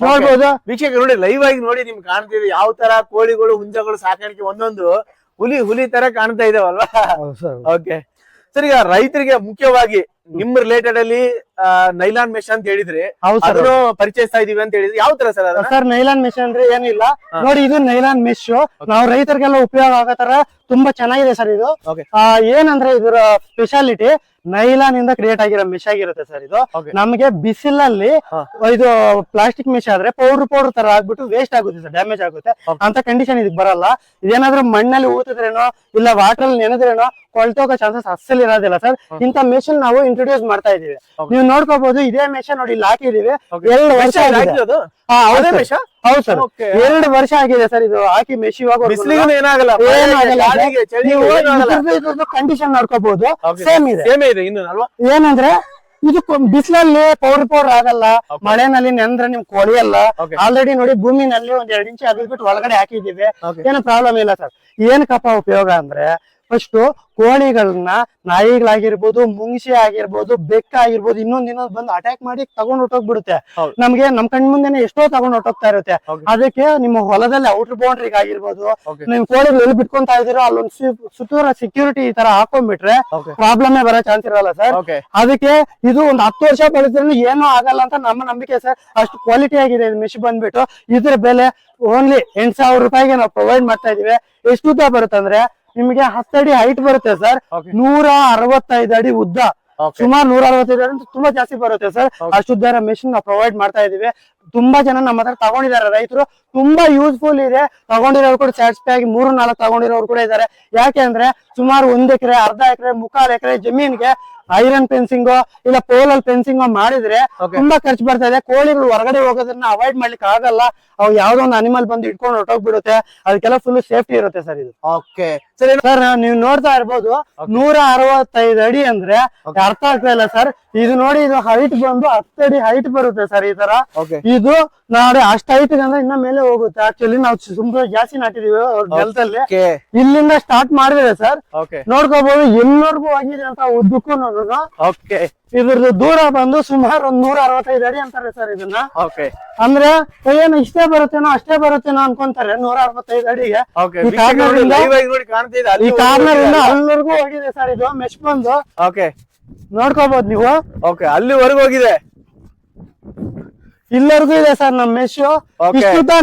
ನೋಡ್ಬೋದು. ವೀಕ್ಷಕ ನೋಡಿ ಲೈವ್ ಆಗಿ ನೋಡಿ ನಿಮ್ಗೆ ಕಾಣ್ತಿದೆ ಯಾವ ತರ ಕೋಳಿಗಳು ಹುಂಜಗಳು ಸಾಕಾಣಿಕೆ ಒಂದೊಂದು ಹುಲಿ ಹುಲಿ ತರ ಕಾಣ್ತಾ ಇದಾವಲ್ವಾ? Okay sir. ಈಗ ರೈತರಿಗೆ ಮುಖ್ಯವಾಗಿ ನಿಮ್ ರಿಲೇಟೆಡ್ ಅಲ್ಲಿ ನೈಲಾನ್ ಮೆಷ್ ಅಂತ ಹೇಳಿದ್ರಿ ಅದನ್ನು ಪರಿಚಯಿಸ್ತಾ ಇದೀವಿ ಅಂತ ಹೇಳಿದ್ರಿ ಯಾವ ತರ ಸರ್ ಸರ್ ನೈಲಾನ್ ಮೆಷ್ ಅಂದ್ರೆ ಏನಿಲ್ಲ. ನೋಡಿ ಇದು ನೈಲಾನ್ ಮೆಶ್ ನಾವು ರೈತರಿಗೆಲ್ಲ ಉಪಯೋಗ ಆಗೋ ತರ ತುಂಬಾ ಚೆನ್ನಾಗಿದೆ ಸರ್ ಇದು. ಆ, ಏನಂದ್ರೆ ಇದರ ಸ್ಪೆಷಾಲಿಟಿ ನೈಲಾನ್ ಇಂದ ಕ್ರಿಯೇಟ್ ಆಗಿರೋ ಮೆಶ್ ಆಗಿರುತ್ತೆ ಸರ್ ಇದು. ನಮ್ಗೆ ನಮಗೆ ಬಿಸಿಲಲ್ಲಿ ಇದು ಪ್ಲಾಸ್ಟಿಕ್ ಮೆಶ್ ಆದ್ರೆ ಪೌಡರ್ ಪೌಡರ್ ತರ ಆಗ್ಬಿಟ್ಟು ವೇಸ್ಟ್ ಆಗುತ್ತೆ ಸರ್ ಡ್ಯಾಮೇಜ್ ಆಗುತ್ತೆ. ಅಂತ ಕಂಡೀಷನ್ ಇದಕ್ಕೆ ಬರಲ್ಲ. ಇದೇನಾದ್ರೂ ಮಣ್ಣಲ್ಲಿ ಊತಿದ್ರೇನೋ ಇಲ್ಲ ವಾಟರ್ ಅಲ್ಲಿ ನೆನೆದ್ರೇನೋ ಕೊಳ್ತೋಗೋ ಚಾನ್ಸಸ್ ಅಸ್ಸಲ್ ಇರೋದಿಲ್ಲ ಸರ್. ಇಂತ ಮೆಷಿನ್ ನಾವು ಇಂಟ್ರೊಡ್ಯೂಸ್ ಮಾಡ್ತಾ ಇದೀವಿ. ನೀವು ನೋಡ್ಕೋಬಹುದು ಇದೇ ಮೇಷ ನೋಡಿ ಇಲ್ಲಿ ಹಾಕಿದೀವಿ ಎರಡು ವರ್ಷ ಆಗಿದೆ. ಹೌದು ಸರ್. ಎರಡು ವರ್ಷ ಆಗಿದೆ ಸರ್ ಇದು ಹಾಕಿ ಮೆಶ್ ಇವಾಗ ಏನಾಗಲ್ಲ. ಏನಾಗಲ್ಲ ಕಂಡೀಷನ್ ನೋಡ್ಕೋಬಹುದು ಸೇಮ್ ಇದೆ. ಏನಂದ್ರೆ ಇದು ಬಿಸಿಲಲ್ಲಿ ಪೌಡರ್ ಪೌಡರ್ ಆಗಲ್ಲ. ಮಳೆನಲ್ಲಿ ನೆಂದ್ರೆ ನಿಮ್ ಕೊಳಿಯಲ್ಲ. ಆಲ್ರೆಡಿ ನೋಡಿ ಭೂಮಿನಲ್ಲಿ ಒಂದ್ ಎರಡ್ ಇಂಚ್ ಅದ್ಬಿಟ್ಟು ಒಳಗಡೆ ಹಾಕಿದೀವಿ ಏನೋ ಏನು ಪ್ರಾಬ್ಲಮ್ ಇಲ್ಲ ಸರ್. ಏನಕ್ಕಪ್ಪ ಉಪಯೋಗ ಅಂದ್ರೆ ಫಸ್ಟ್ ಕೋಳಿಗಳನ್ನ ನಾಯಿಗಳಾಗಿರ್ಬೋದು ಮುಂಗಿಸಿ ಆಗಿರ್ಬೋದು ಬೆಕ್ಕ ಆಗಿರ್ಬೋದು ಇನ್ನೊಂದ್ ಇನ್ನೊಂದ್ ಬಂದು ಅಟ್ಯಾಕ್ ಮಾಡಿ ತಗೊಂಡ್ ಹೊಟ್ಟೋಗ್ಬಿಡುತ್ತೆ. ನಮ್ಗೆ ನಮ್ ಕಣ್ ಮುಂದೆನೆ ಎಷ್ಟೋ ತಗೊಂಡ್ ಹೊಟ್ಟೋಗ್ತಾ ಇರುತ್ತೆ. ಅದಕ್ಕೆ ನಿಮ್ಮ ಹೊಲದಲ್ಲಿ ಔಟರ್ ಬೌಂಡ್ರಿಗೆ ಆಗಿರ್ಬೋದು. ನಿಮ್ ಕೋಳಿಗಳು ಎಲ್ಲಿ ಬಿಟ್ಕೊಂತಾ ಇದೀರೋ ಅಲ್ಲೊಂದ್ ಸುತ್ತೂರ ಸೆಕ್ಯೂರಿಟಿ ಈ ತರ ಹಾಕೊಂಡ್ಬಿಟ್ರೆ. ಪ್ರಾಬ್ಲಮ್ ಬರೋ ಚಾನ್ಸ್ ಇರಲ್ಲ ಸರ್ ಅದಕ್ಕೆ ಇದು ಒಂದ್ ಹತ್ತು ವರ್ಷ ಬೆಳೆದ್ರೂ ಏನೂ ಆಗಲ್ಲ ಅಂತ ನಮ್ಮ ನಂಬಿಕೆ ಸರ್ ಅಷ್ಟು ಕ್ವಾಲಿಟಿ ಆಗಿದೆ ಮಿಷಿ ಬಂದ್ಬಿಟ್ಟು ಇದ್ರ ಬೆಲೆ ಓನ್ಲಿ ಎಂಟ್ ಸಾವಿರ ರೂಪಾಯಿಗೆ ನಾವು ಪ್ರೊವೈಡ್ ಮಾಡ್ತಾ ಇದೀವಿ ಬರುತ್ತಂದ್ರೆ ಬರುತ್ತೆ ಅಂದ್ರೆ ನಿಮಗೆ ಹತ್ತಡಿ ಹೈಟ್ ಬರುತ್ತೆ ಸರ್. ನೂರ ಅರವತ್ತೈದು ಅಡಿ ಉದ್ದ. ಸುಮಾರು ನೂರ ಅರವತ್ತೈದು ಅಡಿ ಅಂತ ತುಂಬಾ ಜಾಸ್ತಿ ಬರುತ್ತೆ ಸರ್ ಉದ್ದ ಮೆಷಿನ್ ನಾವು ಪ್ರೊವೈಡ್ ಮಾಡ್ತಾ ಇದೀವಿ ತುಂಬಾ ಜನ ನಮ್ಮ ಹತ್ರ ತಗೊಂಡಿದ್ದಾರೆ ರೈತರು. ತುಂಬಾ ಯೂಸ್ಫುಲ್ ಇದೆ. ತಗೊಂಡಿರೋರು ಕೂಡ ಸ್ಯಾಟಿಸ್ಫೈ ಆಗಿ ಮೂರು ನಾಲ್ಕು ತಗೊಂಡಿರೋರು ಕೂಡ ಇದ್ದಾರೆ. ಯಾಕೆ ಅಂದ್ರೆ ಸುಮಾರು ಒಂದ್ ಎಕರೆ ಅರ್ಧ ಎಕರೆ ಮುಕ್ಕಾಲ್ ಎಕರೆ ಜಮೀನ್ಗೆ ಐರನ್ ಫೆನ್ಸಿಂಗ್ ಇಲ್ಲ ಪೋಲ್ ಅಲ್ಲಿ ಫೆನ್ಸಿಂಗ್ ಮಾಡಿದ್ರೆ ತುಂಬಾ ಖರ್ಚು ಬರ್ತಾ ಇದೆ. ಕೋಳಿಗಳು ಹೊರಗಡೆ ಹೋಗೋದನ್ನ ಅವಾಯ್ಡ್ ಮಾಡ್ಲಿಕ್ಕೆ ಆಗಲ್ಲ. ಅವು ಯಾವ್ದೋ ಒಂದು ಅನಿಮಲ್ ಬಂದು ಇಟ್ಕೊಂಡು ಹೊರಟೋಗ್ಬಿಡುತ್ತೆ. ಅದಕ್ಕೆಲ್ಲ ಫುಲ್ ಸೇಫ್ಟಿ ಇರುತ್ತೆ ಸರ್ ಇದು. ಓಕೆ ಸರಿ ಸರ್ ನೀವು ನೋಡ್ತಾ ಇರ್ಬೋದು ನೂರ ಅರವತ್ತೈದು ಅಡಿ ಅಂದ್ರೆ ಅರ್ಥ ಆಗ್ತಾ ಇಲ್ಲ ಸರ್. ಇದು ನೋಡಿ ಇದು ಹೈಟ್ ಬಂದು ಹತ್ತಡಿ ಅಡಿ ಹೈಟ್ ಬರುತ್ತೆ ಸರ್ ಈ ತರ. ಇದು ನೋಡಿ ಅಷ್ಟ್ ಹೈಟ್ ಅಂದ್ರೆ ಇನ್ನ ಮೇಲೆ ಹೋಗುತ್ತೆ. ಆಕ್ಚುಲಿ ನಾವು ತುಂಬಾ ಜಾಸ್ತಿ ನಾಟಿದೀವಿ ಅವ್ರ ನೆಲದಲ್ಲಿ. ಇಲ್ಲಿಂದ ಸ್ಟಾರ್ಟ್ ಮಾಡಿದ್ರೆ ಸರ್. ನೋಡ್ಕೋಬಹುದು ಎಲ್ಲರಿಗೂ ಆಗಿದೆ ಅಂತ ಉದ್ದಕ್ಕೂ ಓಕೆ ಇದ್ರದ್ದು ದೂರ ಬಂದು ಸುಮಾರು ಒಂದ್ ನೂರ ಅರವತ್ತೈದು ಅಡಿ ಅಂತಾರೆ ಸರ್ ಇದನ್ನ. ಓಕೆ ಅಂದ್ರೆ ಏನು ಇಷ್ಟೇ ಬರುತ್ತೇನೋ ಅಷ್ಟೇ ಬರುತ್ತೇನೋ ಅನ್ಕೊಂತಾರೆ ನೂರ ಅರವತ್ತೈದು ಅಡಿಗೆ ಈ ಕಾರ್ನರ್ ಇಂದ ನೋಡಿ ಕಾಣ್ತಿದೆ ಈ ಕಾರ್ನರ್ ಇಂದ ಅಲ್ಲಿವರೆಗೂ ಹೋಗಿದೆ ಸರ್ ಇದು ಮೆಶ್ ಬಂದು. ಓಕೆ ನೋಡ್ಕೋಬಹುದು ನೀವು. ಓಕೆ ಅಲ್ಲಿವರೆಗೂ ಹೋಗಿದೆ. ಇಲ್ಲರಿಗೂ ಇದೆ ಸರ್ ನಮ್ ಮೆಶ್